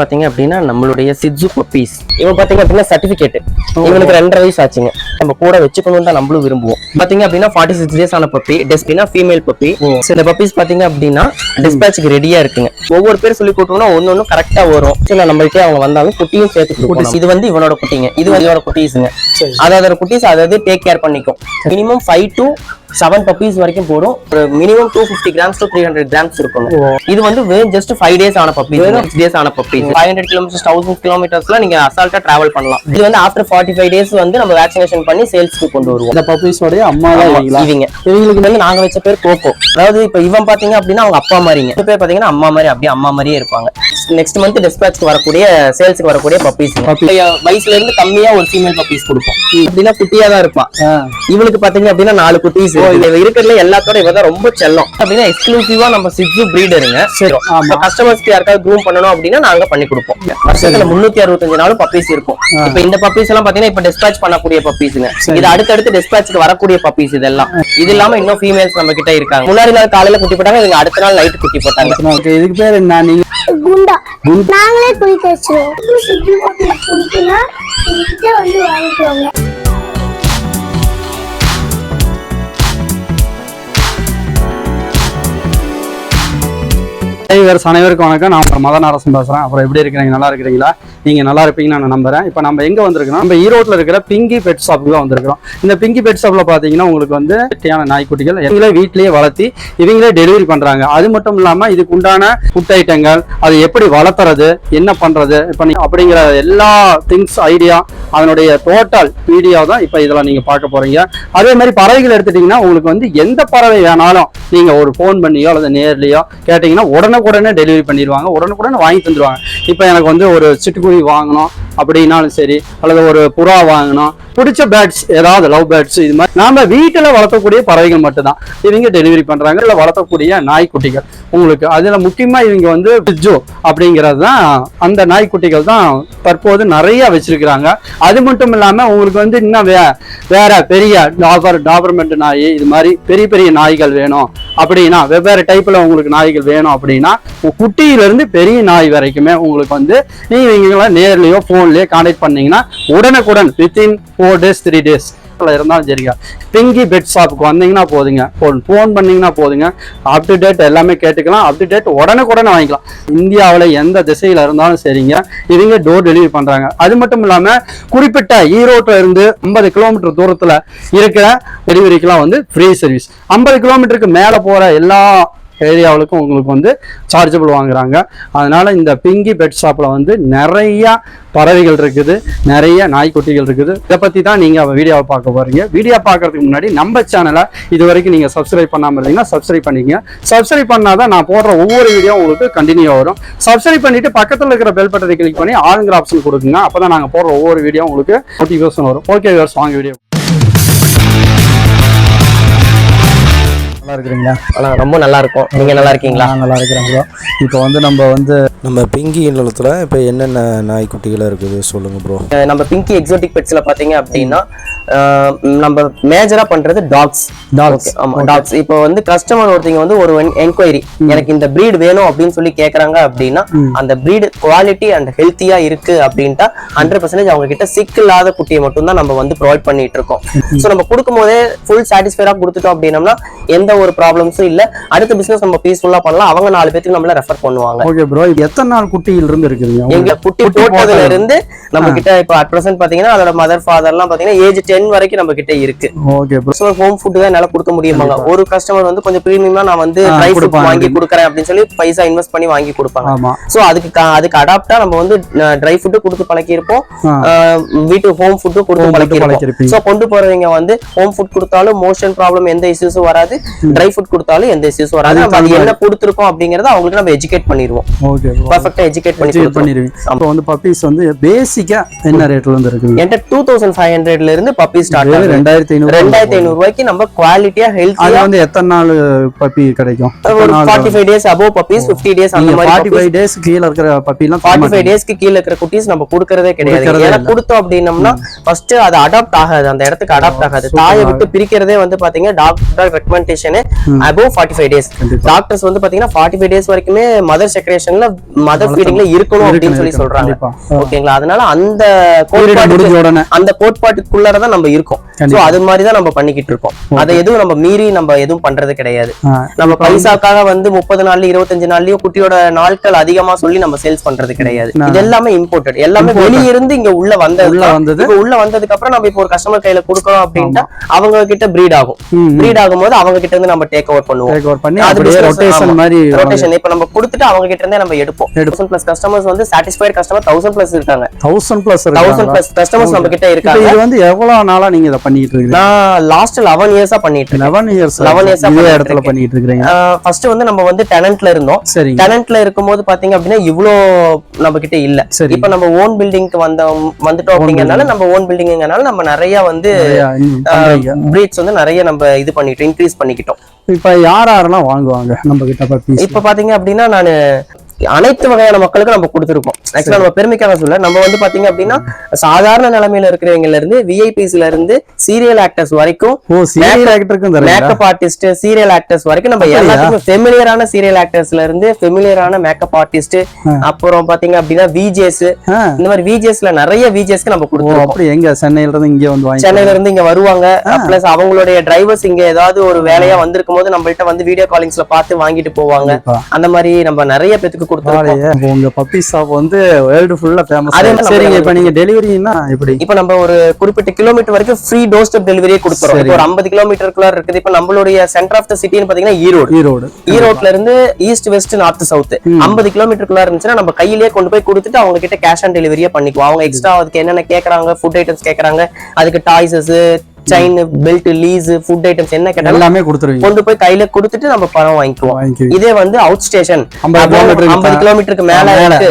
பாத்தீங்க அப்படின்னா நம்மளுடைய சிட்ஜு பப்பீஸ் இவன் பாத்தீங்க அப்படின்னா சர்டிபிகேட் இவனுக்கு ரெண்டரை வயசு ஆச்சுங்க. நம்ம கூட வச்சுக்கணும் தான் நம்மளும் விரும்புவோம். பாத்தீங்க அப்படின்னா ஃபார்ட்டி சிக்ஸ் டேஸ் ஆன பப்பி டெஸ்பினா ஃபீமேல் பப்பி சில பப்பீஸ் பாத்தீங்க அப்படின்னா டிஸ்பேச்சுக்கு ரெடியா இருக்குங்க. ஒவ்வொரு பேர் சொல்லி கூட்டணும்னா ஒன்னு ஒன்னு கரெக்டா வரும். சில நம்மளுக்கே அவங்க வந்தாலும் குட்டியும் சேர்த்து கொடுக்கணும். இது வந்து இவனோட குட்டிங்க. இது வந்து இவனோட குட்டீஸுங்க. அதாவது குட்டீஸ் அதாவது டேக் கேர் பண்ணிக்கும். Minimum five to seven puppies வரைக்கும் போடும் ஒரு minimum two fifty grams to three hundred grams இருக்கணும். இது வந்து வெறும் ஜஸ்ட் ஃபைவ் டேஸ் ஆன பப்பீஸ் சிக்ஸ் டேஸ் ஆன puppies five hundred kilometres thousand கிலோமீட்டர்ஸ்ல நீங்க அசால்ட்டா டிராவல் பண்ணலாம். இது வந்து ஆஃப்டர் ஃபார்ட்டி ஃபைவ் டேஸ் வந்து நம்ம வேக்சினேஷன் பண்ணி சேல்ஸ்க்கு கொண்டு வருவோம். இந்த பப்பீஸோடைய அம்மா இவங்க. இவங்களுக்கு வந்து நாங்க வச்ச பேர் கோகோ. அதாவது இப்ப இவன் பாத்தீங்க அப்படின்னா அவங்க அப்பா மாதிரிங்க. பேர் பாத்தீங்கன்னா அம்மா மாதிரி அப்படியே அம்மா மாதிரியே இருப்பாங்க. நெக்ஸ்ட் மந்த் டிஸ்பேச்சுக்கு வரக்கூடிய சேல்ஸ்க்கு வரக்கூடிய பப்பீஸ் வயசுல இருந்து கம்மியா ஒரு ஃபீமேல் பப்பீஸ் கொடுப்போம். அப்படின்னா குட்டியா தான் இருப்பான். இவளுக்கு பாத்தீங்க அப்படின்னா நாலு குட்டீஸ் இருக்கிறதுல எல்லாத்தோட இவ தான் ரொம்ப செல்லம். அப்படின்னா எக்ஸ்க்ளூசிவா நம்ம சிட்ஜு பிரீடருங்க ஆமா. கஸ்டமர்ஸ்க்கு யாருக்காவது க்ரூம் பண்ணணும் அப்படின்னா நாங்க பண்ணி கொடுப்போம். வருஷத்துல முன்னூத்தி அறுபத்தஞ்சு நாளும் பப்பீஸ் இருக்கும். இப்ப இந்த பப்பீஸ் எல்லாம் பாத்தீங்கன்னா இப்ப டிஸ்பேச் பண்ணக்கூடிய பப்பீஸ்ங்க இது அடுத்தடுத்து டிஸ்பேச்சுக்கு வரக்கூடிய பப்பீஸ் இதெல்லாம். இது இல்லாம இன்னும் ஃபீமேல்ஸ் நம்ம கிட்ட இருக்காங்க. முன்னாடி நாள் காலையில குட்டி போட்டாங்க இதுங்க அடுத்த நாள் நைட் குட்டி போட்டாங்க. இதுக்கு பேர் என்ன? நீங்க குண்டா. நாங்களே குளிக்க வச்சிருவோம். டிரைவர்ஸ் அனைவருக்கும் வணக்கம். நான் அப்புறம் மதன் அரசன் பேசுறேன். அப்புறம் எப்படி இருக்கிறீங்க? நல்லா இருக்கிறீங்களா? நீங்கள் நல்லா இருப்பீங்கன்னு நான் நம்புறேன். இப்போ நம்ம எங்கே வந்திருக்கோம் நம்ம ஈரோட்டில் இருக்கிற பிங்கி பெட் ஷாப்புக்கு தான் வந்திருக்கிறோம். இந்த பிங்கி பெட் ஷாப்பில் பார்த்தீங்கன்னா உங்களுக்கு வந்து வெட்டியான நாய்க்குட்டிகள் இவங்களே வீட்லேயே வளர்த்தி இவங்களே டெலிவரி பண்ணுறாங்க அது மட்டும் இல்லாமல் இதுக்கு உண்டான ஃபுட் ஐட்டங்கள் அது எப்படி வளர்த்துறது என்ன பண்ணுறது இப்போ நீங்கள் அப்படிங்கிற எல்லா திங்ஸ் ஐடியா அதனுடைய டோட்டல் வீடியோ தான் இப்போ இதெல்லாம் நீங்கள் பார்க்க போகிறீங்க அதே மாதிரி பறவைகள் எடுத்துட்டீங்கன்னா உங்களுக்கு வந்து எந்த பறவை வேணாலும் நீங்கள் ஒரு ஃபோன் பண்ணியோ அல்லது நேர்லயோ உடனே உடனுக்குடனே டெலிவரி பண்ணிடுவாங்க. உடனுக்குடனே வாங்கி தந்துருவாங்க இப்போ எனக்கு வந்து ஒரு சிட்டுக்குருவி வாங்கணும் அப்படின்னாலும் சரி அல்லது ஒரு புறா வாங்கணும் பிடிச்ச பேர்ட்ஸ் ஏதாவது லவ் பேர்ட்ஸ் இது மாதிரி நாம வீட்டில் வளர்த்தக்கூடிய பறவைகள் மட்டும்தான். இவங்க டெலிவரி பண்றாங்க இல்லை வளர்த்தக்கூடிய நாய்க்குட்டிகள். உங்களுக்கு அதில் முக்கியமாக இவங்க வந்து பிஜோ அப்படிங்கிறது தான் அந்த நாய்க்குட்டிகள் தான் தற்போது நிறைய வச்சிருக்கிறாங்க. அது மட்டும் இல்லாமல் உங்களுக்கு வந்து இன்னும் வே வேற பெரிய டாபர் டாபர்மெண்ட் நாய் இது மாதிரி பெரிய பெரிய நாய்கள் வேணும். அப்படின்னா வெவ்வேறு டைப்பில் உங்களுக்கு நாய்கள் வேணும் அப்படின்னா குட்டியிலேருந்து பெரிய நாய் வரைக்குமே உங்களுக்கு வந்து நீங்கள் இவங்களை நேர்லேயோ ஃபோன்லேயோ கான்டாக்ட் பண்ணிங்கன்னா உடனுக்குடன் within four days three days இருந்தாலும் சரிங்க. பிங்கி பெட் ஷாப்புக்கு வந்தீங்கன்னா போதுங்க. ஃபோன் ஃபோன் பண்ணிங்கன்னா போதுங்க. அப் டு டேட் எல்லாமே கேட்டுக்கலாம். அப் டு டேட் உடனுக்குடனே வாங்கிக்கலாம். இந்தியாவில் எந்த திசையில் இருந்தாலும் சரிங்க. இவங்க டோர் டெலிவரி பண்ணுறாங்க அது மட்டும் இல்லாமல் குறிப்பிட்ட ஈரோட்டில் இருந்து ஐம்பது கிலோமீட்டர் தூரத்தில் இருக்கிற டெலிவரிக்கெலாம் வந்து ஃப்ரீ சர்வீஸ் ஐம்பது கிலோமீட்டருக்கு மேலே போகிற எல்லா ஏரியாவுக்கும் உங்களுக்கு வந்து சார்ஜபிள் வாங்குறாங்க. அதனால இந்த பிங்கி பெட் ஷாப்ல வந்து நிறைய பறவைகள் இருக்குது நிறைய நாய்க்குட்டிகள் இருக்குது. இதை பத்தி தான் நீங்க வீடியோவை பார்க்க போறீங்க. வீடியோ பார்க்கறதுக்கு முன்னாடி நம்ம சேனலை இது வரைக்கும் நீங்க சப்ஸ்கிரைப் பண்ணாம இருந்தீங்கன்னா சப்ஸ்கிரைப் பண்ணிக்கங்க. சப்ஸ்கிரைப் பண்ணாதான் நான் போடுற ஒவ்வொரு வீடியோ உங்களுக்கு கண்டினியூ வரும். சப்ஸ்கிரைப் பண்ணிட்டு பக்கத்தில் இருக்கிற பெல் பட்டனை கிளிக் பண்ணி ஆளுங்கிற ஆப்ஷன் கொடுக்குங்க. அப்பதான் நாங்க போடுற ஒவ்வொரு வீடியோ உங்களுக்கு நோட்டிஃபிகேஷன் வரும். ஓகே வாங்க வீடியோ நல்லா இருக்கிறீங்களா ஆனா ரொம்ப நல்லா இருக்கும் நீங்க நல்லா இருக்கீங்களா நான் நல்லா இருக்கிறேன் ப்ரோ. இப்போ வந்து நம்ம வந்து நம்ம பிங்கி நிலத்தில் இப்போ என்னென்ன நாய்க்குட்டிகள் இருக்குது? சொல்லுங்கள் ப்ரோ. நம்ம பிங்கி எக்ஸோட்டிக் பெட்ஸ்ல பாத்தீங்க அப்படின்னா நம்ம மேஜரா பண்றது டாக்ஸ். ஆமா டாக்ஸ் இப்போ வந்து கஸ்டமர் ஒருத்தங்க வந்து ஒரு என்கொயரி எனக்கு இந்த breed வேணும் அப்படின்னு சொல்லி கேக்குறாங்க அப்படின்னா அந்த breed குவாலிட்டி அண்ட் ஹெல்த்தியா இருக்கு அப்படின்ட்டா ஹண்ட்ரட் பர்சன்டேஜ் அவங்க கிட்ட சிக் இல்லாத குட்டியை மட்டும் தான் நம்ம வந்து ப்ரொவைட் பண்ணிட்டு இருக்கோம். ஸோ நம்ம கொடுக்கும் போதே ஃபுல் சாட்டிஸ்ஃபைடா கொடுத்துட்டோம் அப்படின்னம்னா எந்த ஒரு ப்ராப்ளம்ஸும் இல்ல. அடுத்த பிசினஸ் நம்ம பீஸ்ஃபுல்லா பண்ணலாம். அவங்க நாலு பேத்துக்கு நம்மள ரெஃபர் பண்ணுவாங்க. ஓகே ப்ரோ எத்தனை நாள் குட்டியில் இருந்து இருக்குதுங்க எங்க குட்டி போட்டதுல இருந்து. நம்ம கிட்ட இப்ப அட் பிரசன்ட் பாத்தீங்கன்னா அதோட மதர் ஃபாதர் எல்லாம் பாத்தீங்கன்னா ஏஜ் டென் வரைக்கும் நம்ம கிட்ட இருக்கு ஓகே ப்ரோ ஹோம் ஃபுட் தான் என்னால கொடுக்க முடியுமாங்க? ஒரு கஸ்டமர் வந்து கொஞ்சம் பிரீமியமா நான் வந்து ட்ரை ஃபுட். வாங்கி கொடுக்குறேன் அப்படின்னு சொல்லி பைசா இன்வெஸ்ட் பண்ணி வாங்கி கொடுப்பாங்க. சோ அதுக்கு அதுக்கு அடாப்டா நம்ம வந்து ட்ரை ஃபுட்டு கொடுத்து பழக்கியிருப்போம். ஆ. ஆஹ் வீட்டு ஹோம் ஃபுட்டு கொடுத்து பழக்கியிருப்போம். பழக்கியிருப்பீங்க. சோ கொண்டு போறவங்க வந்து ஹோம் ஃபுட் கொடுத்தாலும் மோஷன் ப்ராப்ளம் எந்த இஷ்யூஸும் வராது. ட்ரை ஃபுட் கொடுத்தாலும் எந்த இஷ்யூஸும் வராது. நம்ம அது என்ன கொடுத்துருக்கோம் அப்படிங்கறத அவங்களுக்கு நம்ம எஜுகேட் பண்ணிடுவோம். ஓகே ப்ரோ பர்ஃபெக்டா எஜுகேட் பண்ணி. பண்ணிடுவீங்க. இப்போ வந்து பப்பீஸ் வந்து பேசிக்கா என்ன ரேட்ல இருந்து இருக்குங்க? என்கிட்ட டூ தௌசண்ட் ஃபைவ் ஹண்ட்ரட்ல இருந்து பப்பி ஸ்டார்ட் ரெண்டாயிரத்தி ஐநூறு ரெண்டாயிரத்தி ஐநூறு ரூபாய்க்கு நம்ம குவாலிட்டியா அது ஹெல்த்தியா வந்து எத்தனை நாள் பப்பி கிடைக்கும்? ஒரு forty five days above puppies fifty days அந்த மாதிரி ஃபார்ட்டி ஃபைவ் டேஸ் கீழே இருக்கிற பப்பிலாம் ஃபார்ட்டி ஃபைவ் டேஸ்க்கு கீழ இருக்கிற குட்டீஸ் நம்ம கொடுக்கறதே கிடையாது. ஏன்னா. கொடுத்தோம் அப்படின்னம்னா ஃபர்ஸ்ட் அது அடாப்ட் ஆகாது. அந்த இடத்துக்கு அடாப்ட் ஆகாது. தாயை விட்டு பிரிக்கிறதே வந்து பாத்தீங்கன்னா doctor recommendation above forty five days doctors வந்து பாத்தீங்கன்னா ஃபார்ட்டி ஃபைவ் டேஸ் வரைக்குமே மதர் செக்ரேஷன்ல மதர் ஃபீடிங்ல இருக்கணும் அப்படின்னு சொல்லி சொல்றாங்க. ஓகேங்களா? அதனால அந்த உடனே. அந்த கோட்பாட்டுக்குள்ளதான் நம்ம இருக்கோம். சோ. அது மாதிரி தான் நம்ம பண்ணிக்கிட்டு இருக்கோம். அதை எதுவும் நம்ம மீறி நம்ம எதுவும் பண்றது கிடையாது. நம்ம பைசாக்காக வந்து முப்பது நாள்ல இருபத்தஞ்சு நாள்லயும் குட்டியோட நாட்கள் அதிகமா சொல்லி நம்ம சேல்ஸ் பண்றது கிடையாது. இது எல்லாமே இம்போர்ட்டட் எல்லாமே வெளியிருந்து இங்க உள்ள வந்தது. உள்ள வந்தது. உள்ள வந்ததுக்கு அப்புறம் நம்ம இப்போ ஒரு கஸ்டமர் கையில கொடுக்கறோம் அப்படின்ட்டா அவங்க கிட்ட பிரீட் ஆகும். பிரீட் ஆகும்போது அவங்க கிட்ட இருந்து நம்ம டேக் ஓவர் பண்ணுவோம். அது ரொட்டேஷன். மாதிரி ரொட்டேஷன் இப்ப நம்ம கொடுத்துட்டு அவங்க கிட்ட இருந்தே நம்ம எடுப்போம். தௌசண்ட் பிளஸ் கஸ்டமர்ஸ் வந்து சாட்டிஸ்ஃபைட் கஸ்டமர் தௌசண்ட் பிளஸ் இருக்காங்க. Thousand plus thousand plus customers நம்ம கிட்ட இருக்காங்க இது வந்து எவ்வளவு நாளா நீங்க இதை பண்ணிட்டு இருக்கீங்க நான் லாஸ்ட் லெவன் இயர்ஸா பண்ணிட்டு இருக்கேன். லெவன் இயர்ஸ் 11 years ஆ இதே பண்ணிட்டு இடத்துல. பண்ணிட்டு இருக்கிறீங்க? ஃபர்ஸ்ட் வந்து நம்ம வந்து டெனன்ட்ல இருந்தோம். சரிங்க டெனன்ட்ல இருக்கும்போது பாத்தீங்க அப்படின்னா இவ்ளோ நம்ம கிட்ட இல்ல. சரி. இப்ப நம்ம ஓன் பில்டிங்க்கு வந்தோம் வந்துட்டோம் அப்படிங்கறனால நம்ம ஓன் பில்டிங்னால நம்ம நிறைய வந்து. பிரீட்ஸ் வந்து நிறைய நம்ம இது பண்ணிட்டோம் இன்க்ரீஸ் பண்ணிக்கிட்டோம். இப்ப யார் யாரெல்லாம் வாங்குவாங்க? நம்ம கிட்ட இப்ப பாத்தீங்க அப்படின்னா நானு அனைத்து வகையான மக்களுக்கும் நம்ம கொடுத்துருக்கோம் ஆக்சுவலா நம்ம பெருமைக்காக சொல்ல நம்ம வந்து பாத்தீங்க அப்படின்னா சாதாரண நிலைமையில இருக்கிறவங்கல இருந்து விஐபிஸ்ல இருந்து சீரியல் ஆக்டர்ஸ் வரைக்கும் சீரியல் ஆக்டருக்கும் மேக்கப் ஆர்டிஸ்ட் சீரியல் ஆக்டர்ஸ் வரைக்கும் நம்ம? எல்லாத்துக்கும் ஃபெமிலியரான சீரியல் ஆக்டர்ஸ்ல இருந்து ஃபெமிலியரான மேக்கப் ஆர்டிஸ்ட் அப்புறம் பாத்தீங்க அப்படின்னா விஜேஸ். இந்த மாதிரி விஜேஸ்ல நிறைய விஜேஸ்க்கு நம்ம ஓ கொடுத்துருக்கோம். அப்படி எங்க? சென்னையில இருந்து இங்க வந்து சென்னையில இருந்து இங்க வருவாங்க. பிளஸ் அவங்களுடைய டிரைவர்ஸ் இங்க ஏதாவது ஒரு வேலையா வந்திருக்கும் போது நம்மள்ட்ட வந்து வீடியோ காலிங்ஸ்ல பார்த்து வாங்கிட்டு போவாங்க. அந்த மாதிரி நம்ம நிறைய பேத்துக்கு கொடுத்துருக்கோம். உங்க பப்பி ஷாப் வந்து வேர்ல்டு ஃபுல்லா ஃபேமஸ் அதே சரிங்க இப்ப நீங்க டெலிவரினா எப்படி? இப்ப நம்ம ஒரு குறிப்பிட்ட கிலோமீட்டர் வரைக்கும் ஃப்ரீ டோர் ஸ்டெப் டெலிவரியே கொடுத்துறோம் இப்போ ஒரு ஐம்பது கிலோமீட்டருக்குள்ள இருக்குது. இப்ப நம்மளுடைய சென்டர் ஆஃப் த சிட்டின்னு பாத்தீங்கன்னா ஈரோடு. ஈரோடு. ஈரோட்ல இருந்து ஈஸ்ட் வெஸ்ட் நார்த் சவுத் ஐம்பது கிலோமீட்டருக்குள்ள இருந்துச்சுன்னா நம்ம கையிலேயே கொண்டு போய் கொடுத்துட்டு அவங்க கிட்ட கேஷ் ஆன் டெலிவரியே பண்ணிக்குவோம். அவங்க எக்ஸ்ட்ரா அதுக்கு என்னென்ன கேக்குறாங்க ஃபுட் ஐட்டம்ஸ் கேக்குறாங்க அதுக்கு toys chain belt leash food items என்ன கேட்டாலும் எல்லாமே கொடுத்துருவீங்க. கொண்டு போய் கையில கொடுத்துட்டு நம்ம பணம் வாங்கிக்குவோம். இதே வந்து அவுட் ஸ்டேஷன் 50 kilometer ஐம்பது கிலோமீட்டருக்கு மேல இருக்கு.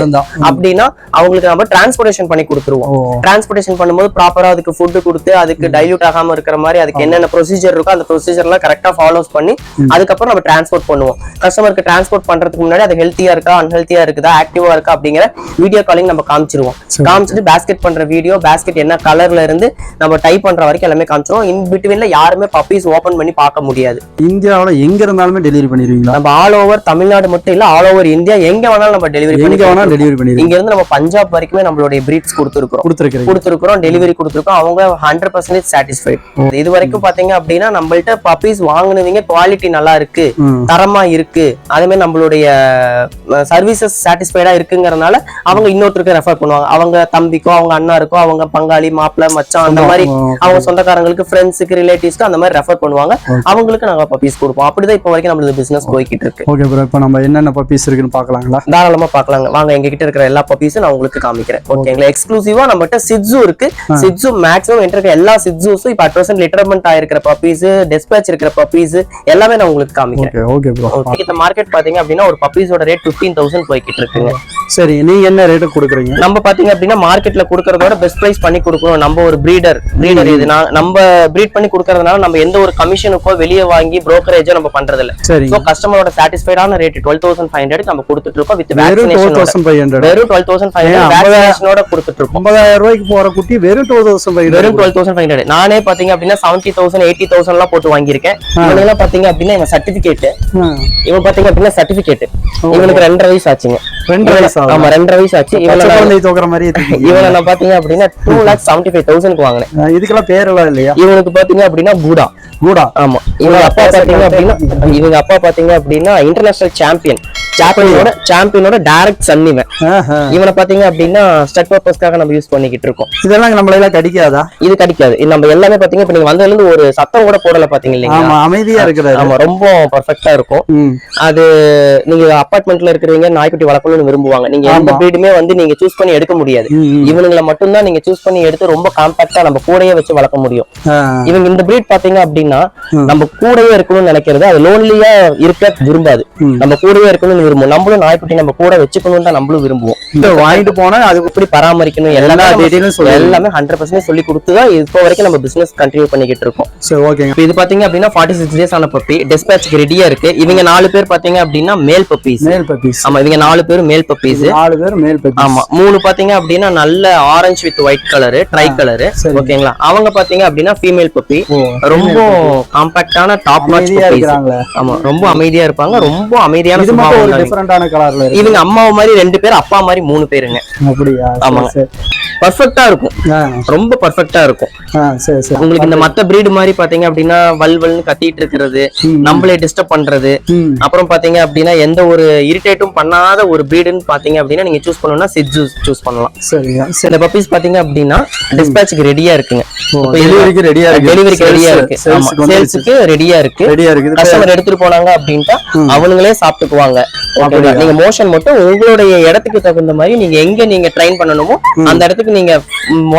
அப்படின்னா அவங்களுக்கு நம்ம டிரான்ஸ்போர்டேஷன் பண்ணி கொடுத்துருவோம். டிரான்ஸ்போர்டேஷன் பண்ணும்போது ப்ராப்பரா அதுக்கு ஃபுட் கொடுத்து அதுக்கு டைல்யூட் ஆகாம இருக்கிற மாதிரி அதுக்கு என்னென்ன ப்ரொசீஜர் இருக்கோ அந்த ப்ரொசீஜர்லாம் கரெக்டா ஃபாலோஸ் பண்ணி அதுக்கப்புறம் நம்ம டிரான்ஸ்போர்ட் பண்ணுவோம். கஸ்டமருக்கு டிரான்ஸ்போர்ட் பண்றதுக்கு முன்னாடி அது ஹெல்த்தியா இருக்கா அன்ஹெல்த்தியா இருக்குதா ஆக்டிவா இருக்கா அப்படிங்கிற வீடியோ காலிங் நம்ம காமிச்சிருவோம். காமிச்சிட்டு பேஸ்கெட் பண்ற வீடியோ பேஸ்கெட் என்ன கலர்ல இருந்து நம்ம டைப் பண்ற வரைக்கும் எல்லாமே காமிச்சிருவோம் இன் பிட்வீன்ல யாருமே பப்பீஸ் ஓபன் பண்ணி பார்க்க முடியாது. இந்தியாவுல எங்க இருந்தாலுமே டெலிவரி பண்ணிடுவீங்களா? நம்ம ஆல் ஓவர் தமிழ்நாடு மட்டும் இல்ல ஆல் ஓவர் இந்தியா எங்க வேணாலும் நம்ம டெலிவரி எங்க வேணா பண்ணி டெலிவரி பண்ணிடுவீங்க. இங்க இருந்து நம்ம பஞ்சாப் வரைக்குமே நம்மளுடைய பிரீட்ஸ் கொடுத்துருக்கோம் கொடுத்துருக்கீங்க கொடுத்துருக்கோம் டெலிவரி கொடுத்துருக்கோம் அவங்க ஹண்ட்ரட் பர்சன்டேஜ் சாட்டிஸ்ஃபைட் இது வரைக்கும் பாத்தீங்க அப்படின்னா நம்மள்ட்ட பப்பீஸ் வாங்குனவங்க குவாலிட்டி நல்லா இருக்கு. தரமா இருக்கு. அதே மாதிரி நம்மளுடைய சர்வீசஸ் சாட்டிஸ்ஃபைடா இருக்குங்கறதுனால அவங்க இன்னொருத்தருக்கு ரெஃபர் பண்ணுவாங்க. அவங்க தம்பிக்கோ அவங்க அண்ணாருக்கோ அவங்க பங்காளி மாப்பிள்ளை மச்சான் அந்த மாதிரி அவங்க சொந்தக்காரங்களுக்கு ஃப்ரெண்ட்ஸுக்கு ரிலேட்டிவ்ஸ்க்கு அந்த மாதிரி ரெஃபர் பண்ணுவாங்க. அவங்களுக்கு நாங்க பப்பீஸ் கொடுப்போம். அப்படிதான் இப்போ வரைக்கும் நம்மளது பிசினஸ் போய்கிட்டு இருக்கு. ஓகே ப்ரோ இப்போ நம்ம என்னென்ன பப்பீஸ் இருக்குன்னு பார்க்கலாங்களா? தாராளமா பாக்கலாங்க வாங்க எங்க கிட்ட இருக்கிற எல்லா பப்பீஸும் நான் உங்களுக்கு காமிக்கிறேன். ஓகேங்களா எக்ஸ்க்ளூசிவா நம்மகிட்ட சிட்ஸு இருக்கு. சிட்ஸு மேக்ஸிமம் என்கிட்ட இருக்க எல்லா சிட்ஸுஸும் இப்போ அட் ப்ரெசென்ட் லிட்டர்மெண்ட் ஆயிருக்கிற பப்பீஸ் டெஸ்பேச் இருக்கிற பப்பீஸ் எல்லாமே நான் உங்களுக்கு காமிக்கிறேன். ஓகே ஓகே இந்த மார்க்கெட் பாத்தீங்க அப்படின்னா ஒரு பப்பீஸோட ரேட் பிப்டீன் தௌசண்ட் போய்கிட்டு இருக்குங்க. சரி நீங்க என்ன ரேட்டு கொடுக்குறீங்க? நம்ம பாத்தீங்க அப்படின்னா மார்க்கெட்ல கொடுக்கறதோட பெஸ்ட் பிரைஸ் பண்ணி கொடுக்கணும். நம்ம ஒரு பிரீடர் பிரீடர் இது நான் நம்ம பிரீட் பண்ணி கொடுக்கறதுனால நம்ம எந்த ஒரு கமிஷனுக்கோ வெளியே வாங்கி brokerage நம்ம பண்றது இல்ல சோ கஸ்டமரோட சாட்டிஸ்ஃபைடான rate twelve thousand five hundred நம்ம கொடுத்துட்டு இருக்கோம் வித் வேக்சினேஷன் தௌசண்ட் வெறும் டுவெல் தௌசண்ட் ஃபைவ் ஹண்ட்ரட் வேக்சினேஷனோட கொடுத்துட்டு இருக்கோம். ஐம்பதாயிரம் ரூபாய்க்கு போற குட்டி வெறும் டூ தௌசண்ட் ஃபைவ் வெறும் டுவெல் தௌசண்ட் ஃபைவ் ஹண்ட்ரட் நானே பாத்தீங்க அப்படின்னா செவன்டி தௌசண்ட் எயிட்டி தௌசண்ட் எல்லாம் போட்டு வாங்கியிருக்கேன். இவனுங்கெல்லாம் பாத்தீங்க அப்படின்னா இவன் சர்டிபிகேட் இவன் பாத்தீங்க அப்படின்னா சர்டிபிகேட் இவனுக்கு ரெண்டரை வயசு ஆச்சுங்க. ஆமா ரெண்டரை வயசு ஆச்சு. இவனை தூக்குற மாதிரி இவனை நான் பாத்தீங்க அப்படின்னா டூ லேக்ஸ் செவன்டி ஃபைவ் தௌசண்ட்க்கு வாங்கினேன் இதுக்கெல்லாம் பேரெல்லாம் இல்லையா? இவனுக்கு பாத்தீங்க அப்படின்னா பூடா கூடா ஆமா. இவங்க அப்பா பாத்தீங்க அப்படின்னா இவங்க அப்பா பாத்தீங்க அப்படின்னா இன்டர்நேஷனல் சாம்பியன் சாம்பியனோட சாம்பியனோட டைரக்ட் சன் இவன் பாத்தீங்க அப்படின்னா ஸ்டட் பர்பஸ்க்காக நம்ம யூஸ் பண்ணிக்கிட்டு இருக்கோம். இதெல்லாம் நம்மள எல்லாம் கடிக்காதா? இது கிடைக்காது. இது நம்ம எல்லாமே பாத்தீங்க இப்ப நீங்க வந்ததுல இருந்து ஒரு சத்தம் கூட போடல பாத்தீங்க இல்லைங்களா? அமைதியா இருக்கிறாரு. ஆமா ரொம்ப பர்ஃபெக்ட்டா இருக்கும். அது நீங்க அபார்ட்மெண்ட்ல இருக்கிறவங்க நாய்க்குட்டி வளர்க்கணும்னு விரும்புவாங்க. நீங்க எந்த பிரீடுமே வந்து நீங்க சூஸ் பண்ணி எடுக்க முடியாது. இவனுங்களை மட்டும்தான் நீங்க சூஸ் பண்ணி எடுத்து ரொம்ப காம்பாக்டா நம்ம கூடயே வச்சு வளர்க்க முடியும். இவங்க இந்த பிரீட் பாத்தீங்க அப்படின்னா நம்ம கூடவே இருக்கணும்னு நினைக்கிறது அது லோன்லியா இருக்க விரும்பாது. நம்ம கூடவே இருக்கணும்னு விரும்பும். நம்மளும் நாய்க்குட்டி நம்ம கூட வச்சுக்கணும்னு தான் நம்மளும் விரும்புவோம். வாங்கிட்டு போனா அது எப்படி பராமரிக்கணும் எல்லா டீடைலும். எல்லாமே ஹண்ட்ரட் பர்சன்ட் சொல்லி கொடுத்து தான் இப்போ வரைக்கும் நம்ம பிசினஸ் கண்டினியூ பண்ணிக்கிட்டு இருக்கோம். சரி ஓகேங்க இப்போ இது பாத்தீங்க அப்படின்னா ஃபார்ட்டி சிக்ஸ் டேஸ் ஆன பப்பி டிஸ்பேச்சுக்கு ரெடியா இருக்கு. இவங்க நாலு பேர் பாத்தீங்க அப்படின்னா மேல் பப்பீஸ் மேல் பப்பீஸ் ஆமா இவங்க நாலு பேர் மேல் பப்பீஸ் நாலு பேர் மேல் பப்பீஸ் ஆமா மூணு பாத்தீங்க அப்படின்னா நல்ல orange with white colour tri colour. ஓகேங்களா அவங்க பாத்தீங்க அப்படின்னா ஃபீமேல் பப்பி ரொம்ப காம்பாக்டான டாப் இருக்கிறாங்களே. ஆமா ரொம்ப அமைதியா இருப்பாங்க. ரொம்ப அமைதியான டிஃபரெண்டான கலர்ல இருக்கு. இவங்க அம்மாவை மாதிரி ரெண்டு பேர் அப்பா மாதிரி மூணு பேருங்க. அப்படியா? சரி, ஆமாங்க. சரி பர்ஃபெக்ட்டா இருக்கும் ரொம்ப பர்ஃபெக்ட்டா இருக்கும். உங்களுக்கு இந்த மத்த பிரீடு மாதிரி பாத்தீங்க அப்படின்னா வல் வல்னு கத்திட்டு இருக்கிறது. நம்மளே டிஸ்டர்ப் பண்றது அப்புறம் பாத்தீங்க அப்படின்னா எந்த ஒரு இரிட்டேட்டும் பண்ணாத ஒரு பிரீடுன்னு பாத்தீங்க அப்படின்னா நீங்க சூஸ் பண்ணணும்னா சிட்ஜு சூஸ் பண்ணலாம். சரிங்க சரி. இந்த பப்பீஸ் பாத்தீங்க அப்படின்னா டிஸ்பேச்சுக்கு ரெடியா இருக்குங்க. டெலிவரிக்கு ரெடியா இருக்கு. டெலிவரிக்கு ரெடியா இருக்கு. சேல்ஸ்க்கு ரெடியா இருக்கு. ரெடியா இருக்குது கஸ்டமர் எடுத்துட்டு போனாங்க அப்படின்ட்டா அவனுங்களே சாப்பிட்டுக்குவாங்க? நீங்க மோஷன் மட்டும் உங்களுடைய இடத்துக்கு தகுந்த மாதிரி நீங்க எங்க நீங்க ட்ரைன் பண்ணணுமோ அந்த இடத்துக்கு நீங்க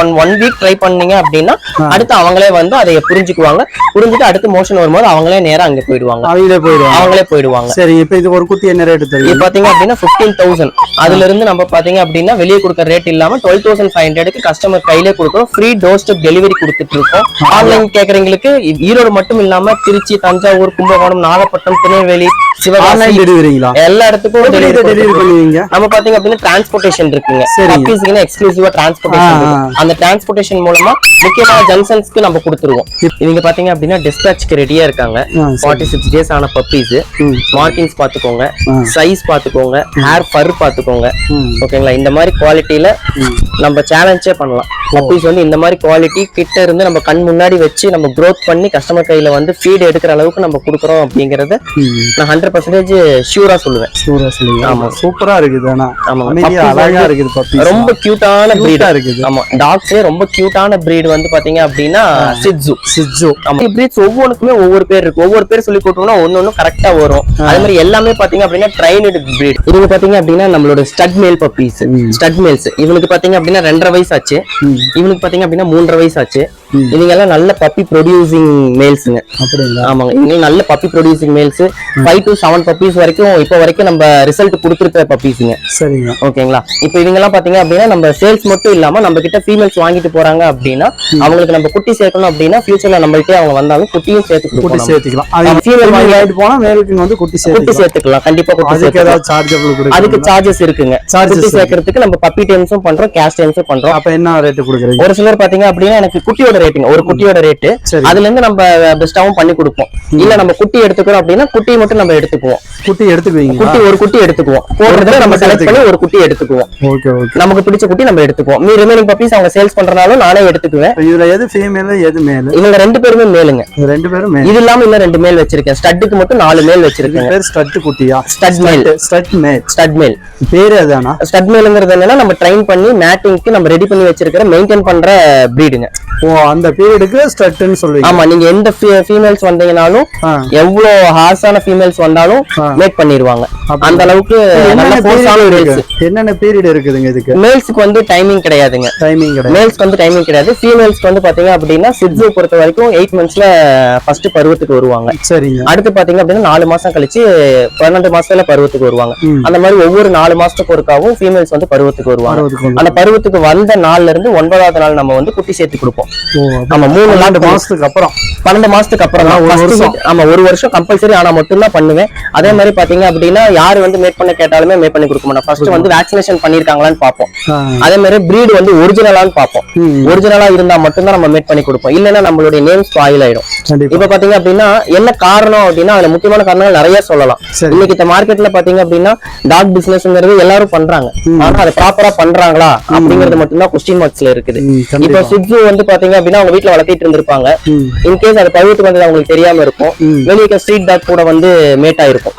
ஒன் ஒன் வீக் ட்ரை பண்ணீங்க அப்படின்னா அடுத்து அவங்களே வந்து அதை புரிஞ்சுக்குவாங்க. புரிஞ்சுட்டு அடுத்து மோஷன் வரும்போது அவங்களே நேரா அங்க போயிடுவாங்க. அவங்களே போயிடுவாங்க. அவங்களே போயிடுவாங்க. சரி இப்போ இது ஒரு குட்டி என்ன ரேட் தெரியும் பாத்தீங்க அப்படின்னா பிப்டீன் தௌசண்ட் அதுல இருந்து நம்ம பாத்தீங்க அப்படின்னா வெளியே கொடுக்குற ரேட் இல்லாம டுவெல் தௌசண்ட் ஃபைவ் ஹண்ட்ரட்க்கு கஸ்டமர் கையிலே கொடுக்குறோம். ஃப்ரீ டோர் ஸ்டெப் டெலிவரி கொடுத்துட்டு இருக்கோம் ஆன்லைன் கேக்குறவங்களுக்கு ஈரோடு மட்டும் இல்லாம திருச்சி தஞ்சாவூர் கும்பகோணம் நாகப்பட்டினம் திருநெல்வேலி சிவகாசி டெலிவரிங்களா எல்லா இடத்துக்கும் டெலிவரி பண்ணுவீங்க? நம்ம பாத்தீங்க அப்படின்னா டிரான்ஸ்போர்ட்டேஷன் இருக்குங்க. எக்ஸ்க்ளூசிவா டிரான்ஸ்போர்ட்டேஷன் இருக்கு அந்த டிரான்ஸ்போர்ட்டேஷன் மூலமா முக்கியமான ஜங்ஷன்ஸ்க்கு நம்ம கொடுத்துருவோம். இவங்க பாத்தீங்க அப்படின்னா டிஸ்பேச்சுக்கு ரெடியா இருக்காங்க. ஃபார்ட்டி சிக்ஸ் டேஸ் ஆன பப்பீஸ். மார்க்கிங்ஸ் பாத்துக்கோங்க. சைஸ் பாத்துக்கோங்க ஹேர் ஃபர் பாத்துக்கோங்க. ஓகேங்களா? இந்த மாதிரி குவாலிட்டியில நம்ம சேலஞ்சே பண்ணலாம். பப்பீஸ் வந்து இந்த மாதிரி குவாலிட்டி கிட்ட இருந்து நம்ம கண் முன்னாடி வச்சு நம்ம growth பண்ணி கஸ்டமர் கையில வந்து ஃபீட் எடுக்கிற அளவுக்கு நம்ம கொடுக்குறோம் அப்படிங்கறத. நான் ஹண்ட்ரட் பர்சன்டேஜ் ஷூரா சொல்லுவேன். ஆமா. சூப்பரா இருக்குது. ஆனா Puppies அழகா இருக்குது ரொம்ப கியூட்டான Cute ஆ இருக்குது. ஆமா டாக்ஸ்லயே ரொம்ப கியூட்டான breed வந்து பாத்தீங்க அப்படின்னா சிட்ஜு சிஜு ஆமா. பிரீட்ஸ் ஒவ்வொன்றுக்குமே ஒவ்வொரு பேர் இருக்கு. ஒவ்வொரு பேர் சொல்லி கொடுத்தோம்னா ஒன்னு ஒன்னு கரெக்டா வரும். அதே மாதிரி எல்லாமே பாத்தீங்க அப்படின்னா ட்ரைனடு பிரீட் இவங்க பாத்தீங்க அப்படின்னா நம்மளோட ஸ்டட் மேல் பப்பீஸ் ஸ்டட் மேல்ஸ் இவனுக்கு பாத்தீங்க அப்படின்னா ரெண்டரை வயசு ஆச்சு. இவனுக்கு பாத்தீங்க அப்படின்னா மூன்றரை வயசு ஆச்சு. இவங்க எல்லாம் நல்ல பப்பி ப்ரொடியூசிங் மேல்ஸுங்க அப்படிங்களா? ஆமாங்க. இவங்க நல்ல puppy producing males five to seven puppies வரைக்கும் இப்போ வரைக்கும் நம்ம ரிசல்ட் கொடுத்துருக்க பப்பீஸுங்க சரிங்க. ஓகேங்களா? இப்போ இவங்க எல்லாம் பாத்தீங்க அப்படின்னா நம்ம சேல்ஸ் மட்டும் இல்லாம நம்ம கிட்ட ஃபீமேல்ஸ் வாங்கிட்டு போறாங்க அப்படின்னா அவங்களுக்கு நம்ம குட்டி சேர்க்கணும் அப்படின்னா ஃபியூச்சர்ல நம்மள்ட்டே அவங்க வந்தாலும் குட்டியும் சேர்த்து குட்டி சேர்த்துக்கலாம். ஃபீமேல் வாங்கி- வாங்கிட்டு போனா மேலுக்கு வந்து குட்டி குட்டி சேர்த்துக்கலாம். கண்டிப்பா குட்டி சேர்த்துக்கலாம். அதுக்கு சார்ஜஸ் இருக்குங்க. குட்டி இருக்கு. சேர்க்கறதுக்கு நம்ம பப்பி டைம்ஸும் பண்றோம் கேஷ் டைம்ஸும் பண்றோம். அப்ப என்ன ரேட் கொடுக்குறீங்க? ஒரு சிலர் பாத்தீங்க அப்படின்னா எனக்கு குட்டியோட ரேட்டுங்க ஒரு குட்டியோட ரேட்டு. அதுல இருந்து நம்ம பெஸ்டாவும் பண்ணி கொடுப்போம். இல்ல நம்ம குட்டி எடுத்துக்கிறோம் அப்படின்னா குட்டியை மட்டும் நம்ம எடுத்துக்குவோம். குட்டி எடுத்துக்குவீங்களா? குட்டி ஒரு குட்டி எடுத்துக்குவோம். போடுறதுல நம்ம செலக்ட் பண்ணி ஒரு குட்டி எடுத்துக்குவோம். Okay okay. நமக்கு பிடிச்ச குட்டி நம்ம எடுத்துக்குவோம். மீ ரிமைனிங் பப்பீஸ் அவங்க சேல்ஸ் பண்றனாலும் நானே எடுத்துக்குவேன். இதுல எது ஃபீமேல் எது மேல் இவங்க ரெண்டு பேருமே மேலுங்க. ரெண்டு பேரும் மேல். இது இல்லாம இன்னும் ரெண்டு மேல் வச்சிருக்கேன். ஸ்டட்டுக்கு மட்டும் நாலு மேல் வச்சிருக்கேன். பேர் ஸ்டட் குட்டியா? ஸ்டட் மேல் ஸ்டட் மேல் ஸ்டட் மேல் பேரு அதானா ஸ்டட் மேலுங்கிறது என்னன்னா நம்ம ட்ரைன் பண்ணி மேட்டிங்க்கு நம்ம ரெடி பண்ணி வச்சிருக்கிற மெயின்டைன் பண்ற பிரீடுங்க ஓ அந்த பீரியடுக்கு ஸ்டட்னு சொல்லுவீங்க. ஆமா நீங்க எந்த ஃபீமேல்ஸ் வந்தீங்கனாலும். எவ்வளவு ஹார்ஸான ஃபீமேல்ஸ் வந்தாலும். மேக் பண்ணிடுவாங்க. அந்த அளவுக்கு நல்ல என்னென்ன ஃபோர்ஸான பீரியட் மேல்ஸ் இருக்கு என்னென்ன பீரியட் இருக்குதுங்க இதுக்கு? மேல்ஸ்க்கு வந்து டைமிங் கிடையாதுங்க. டைமிங் கிடையாது. மேல்ஸ்க்கு வந்து டைமிங் கிடையாது. ஃபீமேல்ஸ்க்கு வந்து பாத்தீங்க அப்படின்னா சிட்ஸு பொறுத்த வரைக்கும் எயிட் மந்த்ஸ்ல ஃபர்ஸ்ட் பருவத்துக்கு வருவாங்க. சரிங்க. அடுத்து பாத்தீங்க அப்படின்னா நாலு மாசம் கழிச்சு பன்னெண்டு மாசத்துல பருவத்துக்கு வருவாங்க. அந்த மாதிரி ஒவ்வொரு நாலு மாசத்துக்கு ஒருக்காவும் ஃபீமேல்ஸ் வந்து பருவத்துக்கு வருவாங்க. அந்த பருவத்துக்கு வந்த நாள்ல இருந்து ஒன்பதாவது நாள் நம்ம வந்து குட்டி சேர்த்து கொடுப்போம். நம்ம மூணு நாள் மாசத்துக்கு அப்புறம் பன்னெண்டு மாசத்துக்கு அப்புறம் தான் ஒரு வருஷம். ஆமா ஒரு வருஷம் கம்பல்சரி ஆனா மட்டும்தான் பண்ணுவேன். அதே மாதிரி பாத்தீங்க அப்படின்னா யாரு வந்து மேட் பண்ண கேட்டாலுமே மேட் பண்ணி கொடுக்க மாட்டோம். ஃபர்ஸ்ட் வந்து வேக்சினேஷன் பண்ணிருக்காங்களான்னு பார்ப்போம். ஆ. அதே மாதிரி பிரீடு வந்து ஒரிஜினலான்னு பார்ப்போம். ம். ஒரிஜினலா இருந்தா மட்டும்தான் நம்ம மேட் பண்ணி கொடுப்போம். இல்லைன்னா நம்மளுடைய நேம் ஸ்பாயில் ஆயிடும். இப்ப பாத்தீங்க அப்படின்னா என்ன காரணம் அப்படின்னா அதுல முக்கியமான காரணங்கள் நிறைய சொல்லலாம். இன்னைக்கு இந்த மார்க்கெட்ல பாத்தீங்க அப்படின்னா டாக் பிசினஸ்ங்கிறது எல்லாரும் பண்றாங்க. ஆனா அதை ப்ராப்பரா பண்றாங்களா அப்படிங்கறது மட்டும்தான் கொஸ்டின் மார்க்ஸ்ல இருக்குது. இப்போ சிட்ஸு வந்து பாத்தீங்க அப்படின்னா அவங்க வீட்ல வளர்த்திட்டு இருந்திருப்பாங்க. இன்கேஸ் அது பருவத்துக்கு வந்தது அவங்களுக்கு தெரியாம இருக்கும். வெளியே ஸ்ட்ரீட் டாக் கூட வந்து மேட் ஆயிருக்கும்.